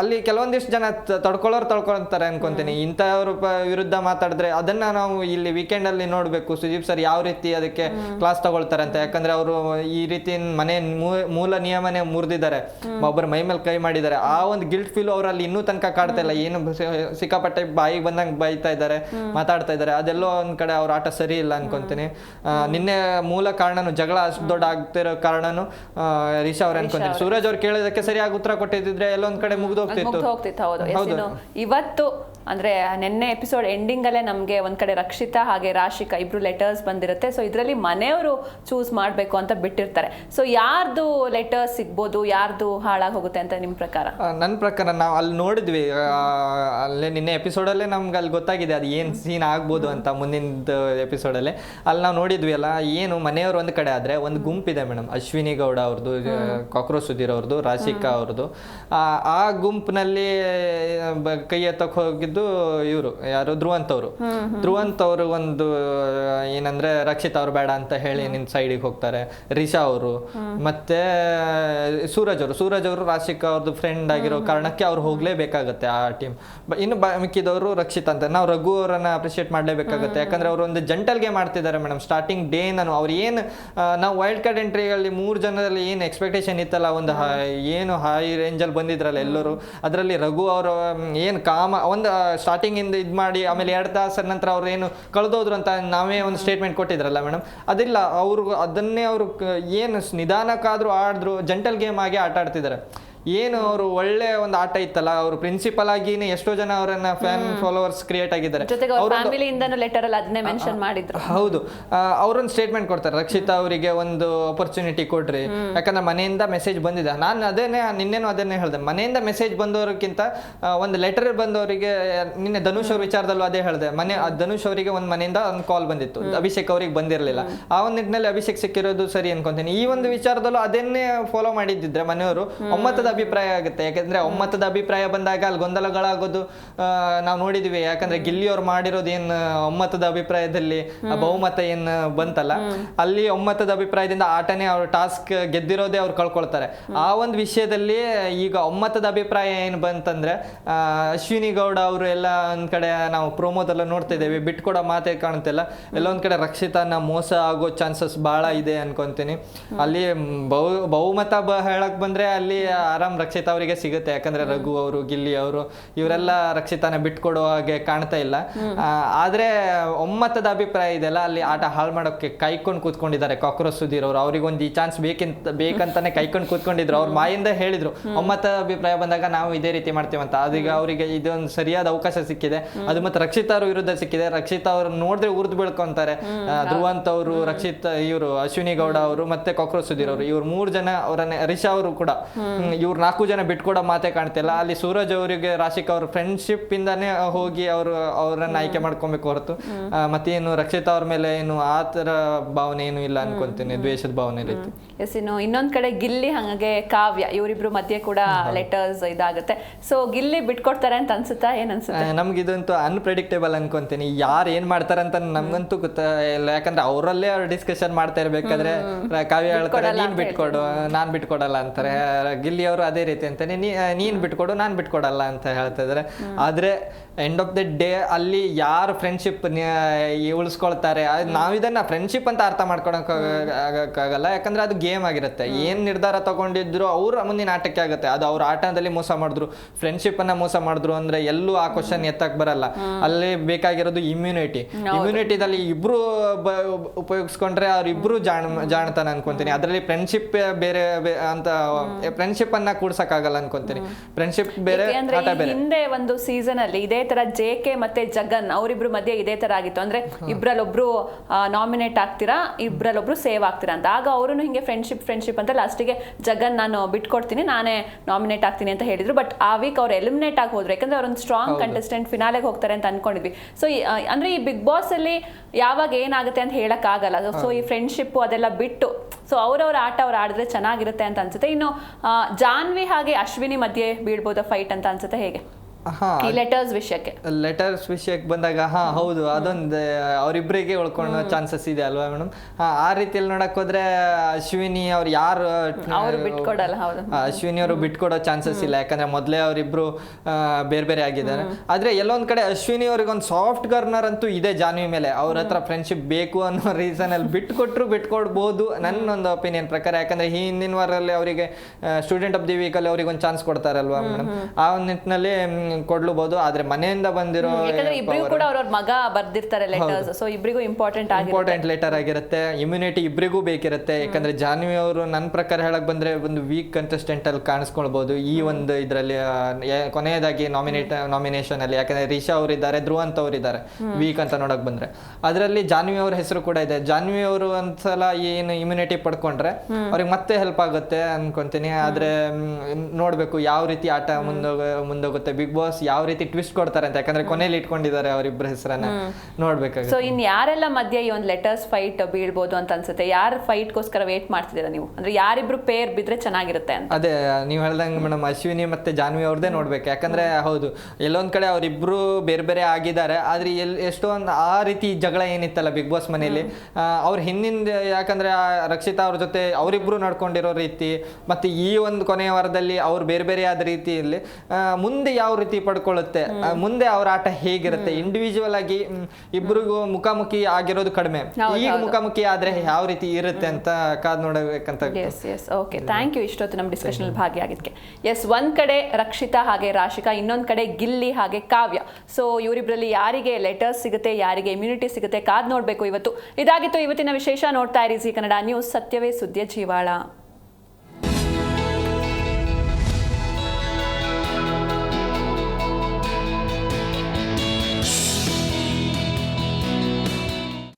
ಅಲ್ಲಿ ಕೆಲವೊಂದಿಷ್ಟು ಜನ ತಡ್ಕೊಳ್ಳೋರು ತಡ್ಕೊಳ್ತಾರೆ ಅನ್ಕೊಂತೀನಿ. ಇಂಥವ್ರ ವಿರುದ್ಧ ಮಾತಾಡಿದ್ರೆ ಅದನ್ನ ನಾವು ಇಲ್ಲಿ ವೀಕೆಂಡ್ ಅಲ್ಲಿ ನೋಡ್ಬೇಕು. ಸುದೀಪ್ ಸರ್ ಯಾವ ರೀತಿ ಅದಕ್ಕೆ ಕ್ಲಾಸ್ ತಗೊಳ್ತಾರೆ ಅಂತ ಯಾಕಂದ್ರೆ ಅವರು ಈ ರೀತಿ ಮನೆ ಮೂಲ ನಿಯಮನೆ ಮುರಿದಿದ್ದಾರೆ. ಒಬ್ಬರು ಮೈ ಮೇಲೆ ಕೈ ಮಾಡಿದ್ದಾರೆ. ಆ ಒಂದು ಗಿಲ್ಟ್ ಫೀಲ್ ಅವರಲ್ಲಿ ಇನ್ನೂ ತನಕ ಕಾಡ್ತಾ ಇಲ್ಲ. ಏನು ಸಿಕ್ಕಾಪಟ್ಟೆ ಬಾಯಿಗೆ ಬಂದಂಗೆ ಬೈತಾ ಇದ್ದಾರೆ ಮಾತಾಡ್ತಾ ಇದ್ದಾರೆ. ಅದೆಲ್ಲೋ ಒಂದ್ ಕಡೆ ಅವ್ರ ಆಟ ಸರಿ ಇಲ್ಲ ಅನ್ಕೊಂತೀನಿ. ನಿನ್ನೆ ಮೂಲ ಕಾರಣನು ಜಗಳ ಅಷ್ಟು ದೊಡ್ಡ ಆಗ್ತಿರೋ ಕಾರಣನು ರಿಷಾ ಅವ್ರ ಅನ್ಕೊಂತೀನಿ. ಸೂರಜ್ ಅವ್ರು ಕೇಳಿದಕ್ಕೆ ಸರಿಯಾಗಿ ಉತ್ತರ ಕೊಟ್ಟಿದ್ರೆ ಎಲ್ಲೊಂದ್ ಕಡೆ ಮುಗ್ದೋಗ್ತಿತ್ತು ಮುಗ್ದು ಹೋಗ್ತಿತ್ತು ಹೌದು ಎಸ್ ಹೌದು. ಇನ್ನು ಇವತ್ತು ಅಂದ್ರೆ ನಿನ್ನೆ ಎಪಿಸೋಡ್ ಎಂಡಿಂಗಲ್ಲೇ ನಮಗೆ ಒಂದು ಕಡೆ ರಕ್ಷಿತಾ ಹಾಗೆ ರಾಶಿಕಾ ಇಬ್ಬರು ಲೆಟರ್ಸ್ ಬಂದಿರುತ್ತೆ. ಸೊ ಇದರಲ್ಲಿ ಮನೆಯವರು ಚೂಸ್ ಮಾಡಬೇಕು ಅಂತ ಬಿಟ್ಟಿರ್ತಾರೆ. ಸೊ ಯಾರ್ದು ಲೆಟರ್ಸ್ ಸಿಗ್ಬೋದು ಯಾರ್ದು ಹಾಳಾಗಿ ಹೋಗುತ್ತೆ ಅಂತ ನಿಮ್ಮ ಪ್ರಕಾರ? ನನ್ನ ಪ್ರಕಾರ ನಾವು ಅಲ್ಲಿ ನೋಡಿದ್ವಿ. ಅಲ್ಲೇ ನಿನ್ನೆ ಎಪಿಸೋಡಲ್ಲೇ ನಮ್ಗೆ ಅಲ್ಲಿ ಗೊತ್ತಾಗಿದೆ ಅದು ಏನು ಸೀನ್ ಆಗ್ಬೋದು ಅಂತ ಮುಂದಿನ ಎಪಿಸೋಡಲ್ಲೇ ಅಲ್ಲಿ. ನಾವು ನೋಡಿದ್ವಿ ಅಲ್ಲ ಏನು ಮನೆಯವರು ಒಂದು ಕಡೆ ಆದರೆ ಒಂದು ಗುಂಪಿದೆ ಮೇಡಮ್. ಅಶ್ವಿನಿ ಗೌಡ ಅವ್ರದ್ದು ಕಾಕ್ರೋಚ್ ಸುಧೀರ್ ಅವ್ರದ್ದು ರಾಶಿಕಾ ಅವ್ರದ್ದು ಆ ಗುಂಪಿನಲ್ಲಿ ಕೈ ಎತ್ತಕ್ಕೆ ಹೋಗಿದ್ದು ಇವರು ಯಾರು? ಧ್ರುವಂತ್ ಅವರು. ಧ್ರುವಂತ್ ಅವರು ಒಂದು ಏನಂದ್ರೆ ರಕ್ಷಿತ್ ಅವ್ರು ಬೇಡ ಅಂತ ಹೇಳಿ ನಿನ್ ಸೈಡಿಗೆ ಹೋಗ್ತಾರೆ. ರಿಷಾ ಅವರು. ಮತ್ತೆ ಸೂರಜ್ ಅವರು. ಸೂರಜ್ ಅವರು ರಾಶಿಕ್ ಅವ್ರದ್ದು ಫ್ರೆಂಡ್ ಆಗಿರೋ ಕಾರಣಕ್ಕೆ ಅವ್ರು ಹೋಗ್ಲೇಬೇಕಾಗತ್ತೆ ಆ ಟೀಮ್ ಇನ್ನು ಮಿಕ್ಕಿದವರು ರಕ್ಷಿತ್ ಅಂತ. ನಾವು ರಘು ಅವರನ್ನ ಅಪ್ರಿಷಿಯೇಟ್ ಮಾಡ್ಲೇಬೇಕಾಗತ್ತೆ. ಯಾಕಂದ್ರೆ ಅವರು ಒಂದು ಜಂಟಲ್ ಮಾಡ್ತಿದ್ದಾರೆ ಮೇಡಮ್. ಸ್ಟಾರ್ಟಿಂಗ್ ಡೇ ನಾನು ಅವ್ರು ಏನು ನಾವು ವೈಲ್ಡ್ ಕಾರ್ಡ್ ಎಂಟ್ರಿಗಳಲ್ಲಿ ಮೂರು ಜನರಲ್ಲಿ ಏನು ಎಕ್ಸ್ಪೆಕ್ಟೇಷನ್ ಇತ್ತಲ್ಲ ಒಂದು ಏನು ಹೈ ರೇಂಜಲ್ಲಿ ಬಂದಿದ್ರಲ್ಲ ಎಲ್ಲರೂ ಅದರಲ್ಲಿ ರಘು ಅವರು ಏನು ಕಾಮ ಒಂದು ಸ್ಟಾರ್ಟಿಂಗ್ ಇಂದ ಇದು ಮಾಡಿ, ಆಮೇಲೆ ಎರಡು ತಾಸ ನಂತರ ಅವ್ರು ಏನು ಕಳೆದೋದ್ರು ಅಂತ ನಾವೇ ಒಂದು ಸ್ಟೇಟ್ಮೆಂಟ್ ಕೊಟ್ಟಿದ್ರಲ್ಲ ಮೇಡಮ್ ಅದಿಲ್ಲ ಅವ್ರಿಗೂ ಅದನ್ನೇ ಅವರು ಏನು ನಿಧಾನಕ್ಕಾದರೂ ನಿಧಾನಕ್ಕಾದ್ರೂ ಆಡಿದ್ರು ಜಂಟಲ್ ಗೇಮ್ ಆಗಿ ಆಟ ಆಡ್ತಿದ್ದಾರೆ. ಏನು ಅವರು ಒಳ್ಳೆ ಒಂದು ಆಟ ಇತ್ತಲ್ಲ ಅವರು ಪ್ರಿನ್ಸಿಪಲ್ ಆಗಿನೇ ಎಷ್ಟೋ ಜನ ಅವರನ್ನ ಫ್ಯಾನ್ ಫಾಲೋವರ್ಸ್ ಕ್ರಿಯೇಟ್ ಆಗಿದ್ದಾರೆ. ಲೆಟರ್ ಅಲ್ಲಿ ಅದನ್ನೇ ಮೆನ್ಷನ್ ಮಾಡಿದ್ರು. ಹೌದು. ಅವರೊಂದು ಸ್ಟೇಟ್ಮೆಂಟ್ ಕೊಡ್ತಾರೆ ರಕ್ಷಿತಾ ಅವರಿಗೆ ಒಂದು ಅಪರ್ಚುನಿಟಿ ಕೊಡ್ರಿ. ಯಾಕಂದ್ರೆ ಮನೆಯಿಂದ ಮೆಸೇಜ್ ಬಂದಿದೆ. ನಾನು ಅದೇನೆ ನಿನ್ನೆನೂ ಅದನ್ನೇ ಹೇಳಿದೆ. ಮನೆಯಿಂದ ಮೆಸೇಜ್ ಬಂದವರಿಗಿಂತ ಒಂದು ಲೆಟರ್ ಬಂದವರಿಗೆ ನಿನ್ನೆ ಧನುಷ್ ಅವ್ರ ವಿಚಾರದಲ್ಲೂ ಅದೇ ಹೇಳಿದೆ. ಮನೆ ಧನುಷ್ ಅವರಿಗೆ ಒಂದು ಮನೆಯಿಂದ ಒಂದು ಕಾಲ್ ಬಂದಿತ್ತು. ಅಭಿಷೇಕ್ ಅವ್ರಿಗೆ ಬಂದಿರಲಿಲ್ಲ. ಆ ಒಂದು ನಿಟ್ಟಿನಲ್ಲಿ ಅಭಿಷೇಕ್ ಸಿಕ್ಕಿರೋದು ಸರಿ ಅನ್ಕೊಂತೀನಿ. ಈ ಒಂದು ವಿಚಾರದಲ್ಲೂ ಅದನ್ನೇ ಫಾಲೋ ಮಾಡಿದ್ದಿದ್ರೆ ಮನೆಯವರು ಒಮ್ಮತದ ಅಭಿಪ್ರಾಯ ಆಗುತ್ತೆ. ಯಾಕಂದ್ರೆ ಒಮ್ಮತದ ಅಭಿಪ್ರಾಯ ಬಂದಾಗ ಅಲ್ಲಿ ಗೊಂದಲಗಳಾಗೋದು ನಾವು ನೋಡಿದ್ವಿ. ಯಾಕಂದ್ರೆ ಗಿಲ್ಲಿ ಅವ್ರು ಮಾಡಿರೋದು ಏನ್ ಒಮ್ಮತದ ಅಭಿಪ್ರಾಯದಲ್ಲಿ ಬಹುಮತ ಏನ್ ಬಂತಲ್ಲ ಅಲ್ಲಿ ಒಮ್ಮತದ ಅಭಿಪ್ರಾಯದಿಂದ ಆಟನೇ ಅವ್ರ ಟಾಸ್ಕ್ ಗೆದ್ದಿರೋದೇ ಅವ್ರು ಕಳ್ಕೊಳ್ತಾರೆ. ಆ ಒಂದು ವಿಷಯದಲ್ಲಿ ಈಗ ಒಮ್ಮತದ ಅಭಿಪ್ರಾಯ ಏನ್ ಬಂತಂದ್ರೆ ಅಶ್ವಿನಿ ಗೌಡ ಅವರು ಎಲ್ಲ ಒಂದ್ ಕಡೆ ನಾವು ಪ್ರೋಮೋದಲ್ಲ ನೋಡ್ತಾ ಇದ್ದೇವೆ. ಬಿಟ್ಕೊಡೋ ಮಾತೇ ಕಾಣುತ್ತಿಲ್ಲ. ಎಲ್ಲೊಂದ್ ಕಡೆ ರಕ್ಷಿತಾನ ಮೋಸ ಆಗೋ ಚಾನ್ಸಸ್ ಬಹಳ ಇದೆ ಅನ್ಕೊಂತೀನಿ. ಅಲ್ಲಿ ಬಹು ಬಹುಮತ ಹೇಳಕ್ ಬಂದ್ರೆ ಅಲ್ಲಿ ಆರಾಮ್ ರಕ್ಷಿತ ಅವರಿಗೆ ಸಿಗುತ್ತೆ. ಯಾಕಂದ್ರೆ ರಘು ಅವರು ಗಿಲ್ಲಿ ಅವರು ಇವರೆಲ್ಲ ರಕ್ಷಿತಾನ ಬಿಟ್ಕೊಡೋ ಹಾಗೆ ಕಾಣ್ತಾ ಇಲ್ಲ. ಆದ್ರೆ ಒಮ್ಮತದ ಅಭಿಪ್ರಾಯ ಇದೆಲ್ಲ ಅಲ್ಲಿ ಆಟ ಹಾಳು ಮಾಡೋಕೆ ಕೈಕೊಂಡು ಕೂತ್ಕೊಂಡಿದ್ದಾರೆ. ಕಾಕ್ರೋಚ್ ಸುಧೀರ್ ಅವರು ಅವ್ರಿಗೆ ಒಂದು ಈ ಚಾನ್ಸ್ ಬೇಕಂತ ಬೇಕಂತಾನೆ ಕೈಕೊಂಡು ಕೂತ್ಕೊಂಡಿದ್ರು. ಅವ್ರ ಮಾಯಿಂದ ಹೇಳಿದ್ರು. ಒಮ್ಮತ ಅಭಿಪ್ರಾಯ ಬಂದಾಗ ನಾವು ಇದೇ ರೀತಿ ಮಾಡ್ತೀವಂತ ಅದೀಗ ಅವರಿಗೆ ಇದೊಂದು ಸರಿಯಾದ ಅವಕಾಶ ಸಿಕ್ಕಿದೆ. ಅದು ಮತ್ತೆ ರಕ್ಷಿತಾ ಅವ್ರ ವಿರುದ್ಧ ಸಿಕ್ಕಿದೆ. ರಕ್ಷಿತ ಅವ್ರು ನೋಡಿದ್ರೆ ಉರ್ದು ಬೀಳ್ಕೊಂತಾರೆ. ಧ್ರುವಂತ್ ಅವರು ರಕ್ಷಿತ್ ಇವರು ಅಶ್ವಿನಿ ಗೌಡ ಅವರು ಮತ್ತೆ ಕಾಕ್ರೋಚ್ ಸುಧೀರ್ ಅವರು ಇವ್ರು ಮೂರು ಜನ ಅವರನ್ನ ರಿಷಾ ಅವರು ಕೂಡ. ಇವ್ರು ನಾಲ್ಕು ಜನ ಬಿಟ್ಕೊಡೋ ಮಾತೇ ಕಾಣ್ತಿಲ್ಲ. ಅಲ್ಲಿ ಸೂರಜ್ ಅವರಿಗೆ ರಾಶಿಕ್ ಅವ್ರ ಫ್ರೆಂಡ್ಶಿಪ್ ಇಂದಾನೇ ಹೋಗಿ ಅವರು ಅವರನ್ನ ಆಯ್ಕೆ ಮಾಡ್ಕೊಬೇಕು ಹೊರತು. ಮತ್ತೆ ಮತ್ತೇನು ರಕ್ಷಿತಾ ಅವ್ರ ಮೇಲೆ ಏನು ಆ ತರ ಭಾವನೆ ಏನು ಇಲ್ಲ ಅನ್ಕೊಂತೀನಿ. ದ್ವೇಷದ ಭಾವನೆ ರೀತಿ ಎಸ್ ಇನ್ನು ಇನ್ನೊಂದ್ ಕಡೆ ಗಿಲ್ಲಿ ಹಂಗೆ ಕಾವ್ಯ ಇವರಿಬ್ರು ಮಧ್ಯೆ ಕೂಡ ಲೆಟರ್ಸ್ ಇದಾಗುತ್ತೆ. ಸೊ ಗಿಲ್ಲಿ ಬಿಟ್ಕೊಡ್ತಾರೆ ಅಂತ ಅನ್ಸುತ್ತಾ? ಏನ್ ಅನ್ಸುತ್ತೆ? ನಮ್ಗೆ ಇದಂತೂ ಅನ್ಪ್ರೆಡಿಕ್ಟೇಬಲ್ ಅನ್ಕೊಂತೀನಿ. ಯಾರು ಏನ್ ಅಂತ ನಮ್ಗಂತೂ ಗೊತ್ತ ಇಲ್ಲ. ಯಾಕಂದ್ರೆ ಅವರಲ್ಲೇ ಅವ್ರು ಡಿಸ್ಕಷನ್ ಮಾಡ್ತಾ ಇರ್ಬೇಕಾದ್ರೆ ಕಾವ್ಯ ಹೇಳ್ತಾರೆ ನೀನ್ ಬಿಟ್ಕೊಡು ನಾನ್ ಬಿಟ್ಕೊಡಲ್ಲ ಅಂತಾರೆ. ಗಿಲ್ಲಿ ಅವರು ಅದೇ ರೀತಿ ಅಂತಾನೆ ನೀನ್ ಬಿಟ್ಕೊಡು ನಾನ್ ಬಿಟ್ಕೊಡಲ್ಲ ಅಂತ ಹೇಳ್ತಾ ಇದ್ರೆ. ಆದ್ರೆ ಎಂಡ್ ಆಫ್ ದ ಡೇ ಅಲ್ಲಿ ಯಾರು ಫ್ರೆಂಡ್ಶಿಪ್ ಉಳಿಸ್ಕೊಳ್ತಾರೆ ನಾವಿದನ್ನ ಇದನ್ನ ಫ್ರೆಂಡ್ಶಿಪ್ ಅಂತ ಅರ್ಥ ಮಾಡ್ಕೊಳಕ್ ಆಗಲ್ಲ. ಯಾಕಂದ್ರೆ ಅದು ಗೇಮ್ ಆಗಿರುತ್ತೆ. ಏನ್ ನಿರ್ಧಾರ ತಗೊಂಡಿದ್ರು ಅವ್ರ ಮುಂದಿನ ಆಟಕ್ಕೆ ಆಗುತ್ತೆ. ಅದು ಅವ್ರ ಆಟದಲ್ಲಿ ಮೋಸ ಮಾಡಿದ್ರು ಫ್ರೆಂಡ್ಶಿಪ್ ಅನ್ನ ಮೋಸ ಮಾಡಿದ್ರು ಅಂದ್ರೆ ಎಲ್ಲೂ ಆ ಕ್ವಶನ್ ಎತ್ತಕ್ ಬರಲ್ಲ. ಅಲ್ಲಿ ಬೇಕಾಗಿರೋದು ಇಮ್ಯುನಿಟಿ ಇಮ್ಯುನಿಟಿದಲ್ಲಿ ಇಬ್ರು ಉಪಯೋಗಿಸ್ಕೊಂಡ್ರೆ ಅವ್ರಿಬ್ರು ಜಾಣ ಜಾಣತಾನ ಅನ್ಕೊಂತೀನಿ. ಅದರಲ್ಲಿ ಫ್ರೆಂಡ್ಶಿಪ್ ಬೇರೆ ಅಂತ ಫ್ರೆಂಡ್ಶಿಪ್ ಅನ್ನ ಕೂಡ್ಸಕ್ ಆಗಲ್ಲ ಅನ್ಕೊಂತೀನಿ ಫ್ರೆಂಡ್ಶಿಪ್ ಬೇರೆ ಆಟ ಬೇರೆ. ಹಿಂದೆ ಒಂದು ಸೀಸನ್ ಅಲ್ಲಿ ಇದೇ ತರ ಜೆ ಕೆ ಮತ್ತೆ ಜಗನ್ ಅವರಿಬ್ರು ಮಧ್ಯೆ ಇದೇ ತರ ಆಗಿತ್ತು. ಅಂದ್ರೆ ಇಬ್ರಲ್ಲೊಬ್ರು ನಾಮಿನೇಟ್ ಆಗ್ತೀರಾ ಇಬ್ರಲ್ಲೊಬ್ರು ಸೇವ್ ಆಗ್ತೀರಾ ಅಂತ. ಆಗ ಅವರು ಹಿಂಗೆ ಫ್ರೆಂಡ್ಶಿಪ್ ಫ್ರೆಂಡ್ಶಿಪ್ ಅಂತ ಲಾಸ್ಟಿಗೆ ಜಗನ್ ನಾನು ಬಿಟ್ಕೊಡ್ತೀನಿ ನಾನೇ ನಾಮಿನೇಟ್ ಆಗ್ತೀನಿ ಅಂತ ಹೇಳಿದ್ರು. ಬಟ್ ಆ ವೀಕ್ ಅವ್ರು ಎಲಿಮಿನೇಟ್ ಆಗಿ ಹೋದ್ರು. ಯಾಕಂದ್ರೆ ಅವ್ರೊಂದು ಸ್ಟ್ರಾಂಗ್ ಕಂಟೆಸ್ಟೆಂಟ್ ಫಿನಾಲೆಗೆ ಹೋಗ್ತಾರೆ ಅಂತ ಅನ್ಕೊಂಡಿದ್ವಿ. ಸೊ ಅಂದ್ರೆ ಈ ಬಿಗ್ ಬಾಸ್ ಅಲ್ಲಿ ಯಾವಾಗ ಏನಾಗುತ್ತೆ ಅಂತ ಹೇಳಕ್ ಆಗಲ್ಲ ಸೊ ಈ ಫ್ರೆಂಡ್ಶಿಪ್ ಅದೆಲ್ಲ ಬಿಟ್ಟು ಸೊ ಅವರವ್ರ ಆಟ ಅವ್ರು ಆಡಿದ್ರೆ ಚೆನ್ನಾಗಿರುತ್ತೆ ಅಂತ ಅನ್ಸುತ್ತೆ. ಇನ್ನು ಜಾನ್ವಿ ಹಾಗೆ ಅಶ್ವಿನಿ ಮಧ್ಯೆ ಬೀಳ್ಬೋದ ಫೈಟ್ ಅಂತ ಅನ್ಸುತ್ತೆ ಹೇಗೆ? ಈ ಲೆಟರ್ಸ್ ವಿಷಯಕ್ಕೆ. ಲೆಟರ್ಸ್ ವಿಷಯಕ್ಕೆ ಬಂದಾಗ ಹಾ ಹೌದು ಅದೊಂದು ಅವರಿಬ್ಬರಿಗೆ ಉಳ್ಕೊಳ್ಳೋ ಚಾನ್ಸಸ್ ಇದೆ ಅಲ್ವಾ ಮೇಡಮ್ ಆ ರೀತಿಯಲ್ಲಿ ನೋಡಕ್ ಹೋದ್ರೆ ಅಶ್ವಿನಿ ಅವ್ರು ಯಾರು ಅವ್ರು ಬಿಟ್ಕೊಡಲ್ಲ ಹೌದು. ಅಶ್ವಿನಿ ಅವರು ಬಿಟ್ಕೊಡೋ ಚಾನ್ಸಸ್ ಇಲ್ಲ ಯಾಕಂದ್ರೆ ಮೊದಲೇ ಅವರಿಬ್ರು ಬೇರೆ ಬೇರೆ ಆಗಿದ್ದಾರೆ. ಆದ್ರೆ ಎಲ್ಲೊಂದ್ ಕಡೆ ಅಶ್ವಿನಿ ಅವ್ರಿಗೊಂದು ಸಾಫ್ಟ್ ಕಾರ್ನರ್ ಅಂತೂ ಇದೆ ಜಾನ್ವಿ ಮೇಲೆ. ಅವ್ರ ಹತ್ರ ಫ್ರೆಂಡ್ಶಿಪ್ ಬೇಕು ಅನ್ನೋ ರೀಸನ್ ಅಲ್ಲಿ ಬಿಟ್ಕೊಟ್ರು ಬಿಟ್ಕೊಡ್ಬೋದು ನನ್ನ ಒಂದು ಒಪಿನಿಯನ್ ಪ್ರಕಾರ. ಯಾಕಂದ್ರೆ ಹಿಂದಿನ ವಾರಲ್ಲಿ ಅವರಿಗೆ ಸ್ಟೂಡೆಂಟ್ ಆಫ್ ದಿ ವೀಕ್ ಅಲ್ಲಿ ಅವ್ರಿಗೆ ಒಂದು ಚಾನ್ಸ್ ಕೊಡ್ತಾರಲ್ವಾ ಮೇಡಮ್ ಆ ಒಂದು ನಿಟ್ಟಿನಲ್ಲಿ ಕೊಡ್ಲೂಬಹುದು ಆದ್ರೆ ಮನೆಯಿಂದ ಬಂದಿರೋ ಯಾಕಂದ್ರೆ ಇಬ್ರಿಗೂ ಕೂಡ ಅವ್ರವ್ರ ಮಗ ಬರ್ದಿರ್ತಾರೆ ಲೆಟರ್ಸ್ ಸೊ ಇಬ್ರಿಗೂ ಇಂಪಾರ್ಟೆಂಟ್ ಇಂಪಾರ್ಟೆಂಟ್ ಲೆಟರ್ ಆಗಿರುತ್ತೆ. ಇಮ್ಯುನಿಟಿ ಇಬ್ರಿಗೂ ಬೇಕಿರುತ್ತೆ. ಯಾಕಂದ್ರೆ ಜಾನ್ವಿ ಅವರು ನನ್ನ ಪ್ರಕಾರ ಹೇಳಕ್ ಬಂದ್ರೆ ಒಂದು ವೀಕ್ ಕಂಟೆಸ್ಟೆಂಟ್ ಅಲ್ಲಿ ಕಾಣಿಸ್ಕೊಳ್ಬಹುದು ಈ ಒಂದು ಇದರಲ್ಲಿ ಕೊನೆಯದಾಗಿ ನಾಮಿನೇಟ್ ನಾಮಿನೇಷನ್ ಅಲ್ಲಿ ಯಾಕಂದ್ರೆ ರಿಷಾ ಅವರು ಇದ್ದಾರೆ ಧ್ರುವ ಅಂತ ಅವ್ರು ಇದ್ದಾರೆ ವೀಕ್ ಅಂತ ನೋಡಕ್ ಬಂದ್ರೆ. ಅದರಲ್ಲಿ ಜಾನ್ವಿ ಅವ್ರ ಹೆಸರು ಕೂಡ ಇದೆ. ಜಾನ್ವಿ ಅವರು ಒಂದ್ಸಲ ಏನು ಇಮ್ಯುನಿಟಿ ಪಡ್ಕೊಂಡ್ರೆ ಅವ್ರಿಗೆ ಮತ್ತೆ ಹೆಲ್ಪ್ ಆಗುತ್ತೆ ಅನ್ಕೊಂತೀನಿ. ಆದ್ರೆ ನೋಡ್ಬೇಕು ಯಾವ ರೀತಿ ಆಟ ಮುಂದೋಗ ಮುಂದೋಗುತ್ತೆ. ಬಿಗ್ ಬಾಸ್ ಯಾವ ರೀತಿ ಟ್ವಿಸ್ಟ್ ಕೊಡ್ತಾರೆ ಅಂತ. ಯಾಕಂದ್ರೆ ಕೊನೆಯಲ್ಲಿ ಇಟ್ಕೊಂಡಿದ್ದಾರೆ ಅವರಿಬ್ಬರ ಹೆಸರನ್ನ ನೋಡ್ಬೇಕಾಗುತ್ತೆ. ಸೊ ಇನ್ ಯಾರೆಲ್ಲ ಮಧ್ಯೆ ಈ ಒಂದು ಲೆಟರ್ಸ್ ಫೈಟ್ ಬೀಳ್ಬೋದು ಅಂತ ಅನ್ಸುತ್ತೆ ಯಾರ ಫೈಟ್ಗೋಸ್ಕರ ವೇಟ್ ಮಾಡ್ತಿದ್ದೀರಾ ನೀವು? ಅಂದ್ರೆ ಯಾರಿಬ್ರು ಪೇರ್ ಬಿದ್ರೆ ಚೆನ್ನಾಗಿರುತ್ತೆ ಅಂತ. ಅದೇ ನೀವು ಹೇಳ್ದಂಗೆ ಮೇಡಮ್ ಅಶ್ವಿನಿ ಮತ್ತೆ ಜಾನ್ವಿ ಅವ್ರದ್ದೇ ನೋಡ್ಬೇಕು. ಯಾಕಂದ್ರೆ ಹೌದು ಎಲ್ಲೊಂದ್ ಕಡೆ ಅವರಿಬ್ರು ಬೇರೆ ಬೇರೆ ಆಗಿದ್ದಾರೆ ಆದ್ರೆ ಎಲ್ ಎಷ್ಟೊಂದು ಆ ರೀತಿ ಜಗಳ ಏನಿತ್ತಲ್ಲ ಬಿಗ್ ಬಾಸ್ ಮನೆಯಲ್ಲಿ. ಅವ್ರ ಹಿಂದಿಂದ ಯಾಕಂದ್ರೆ ರಕ್ಷಿತಾ ಅವ್ರ ಜೊತೆ ಅವರಿಬ್ರು ನಡ್ಕೊಂಡಿರೋ ರೀತಿ ಮತ್ತೆ ಈ ಒಂದು ಕೊನೆಯ ವಾರದಲ್ಲಿ ಅವ್ರು ಬೇರೆ ಬೇರೆ ಆದ ರೀತಿಯಲ್ಲಿ ಮುಂದೆ ಯಾವ ರೀತಿ ಪಡ್ಕೊಳ್ಳುತ್ತೆ. ಮುಂದೆ ಅವ್ರ ಆಟ ಹೇಗಿರುತ್ತೆ? ಇಂಡಿವಿಜುವಲ್ ಆಗಿ ಇಬ್ಬರಿಗೂ ಇಬ್ರಿಗೂ ಮುಖಾಮುಖಿ ಆಗಿರೋದು ಕಡಿಮೆ. ಈಗ ಮುಖಾಮುಖಿ ಆದ್ರೆ ಯಾವ ರೀತಿ ಇರುತ್ತೆ ಅಂತ ಕಾದ್ ನೋಡಬೇಕಂತ yes yes okay thank you ಇಷ್ಟೊತ್ತು ನಮ್ಮ ಡಿಸ್ಕಷನ್ ಭಾಗಿಯಾಗಿದ್ದಕ್ಕೆ ಎಸ್ ಒಂದ್ ಕಡೆ ರಕ್ಷಿತಾ ಹಾಗೆ ರಾಶಿಕಾ ಇನ್ನೊಂದ್ ಕಡೆ ಗಿಲ್ಲಿ ಹಾಗೆ ಕಾವ್ಯ. ಸೊ ಇವರಿಬ್ಬರಲ್ಲಿ ಯಾರಿಗೆ ಲೆಟರ್ಸ್ ಸಿಗುತ್ತೆ ಯಾರಿಗೆ ಇಮ್ಯುನಿಟಿ ಸಿಗುತ್ತೆ ಕಾದ್ ನೋಡ್ಬೇಕು ಇವತ್ತು. ಇದಾಗಿತ್ತು ಇವತ್ತಿನ ವಿಶೇಷ ನೋಡ್ತಾ ಇರಿ ಜಿ ಕನ್ನಡ ನ್ಯೂಸ್. ಸತ್ಯವೇ ಸುದ್ದಿಯ ಜೀವಾಳ.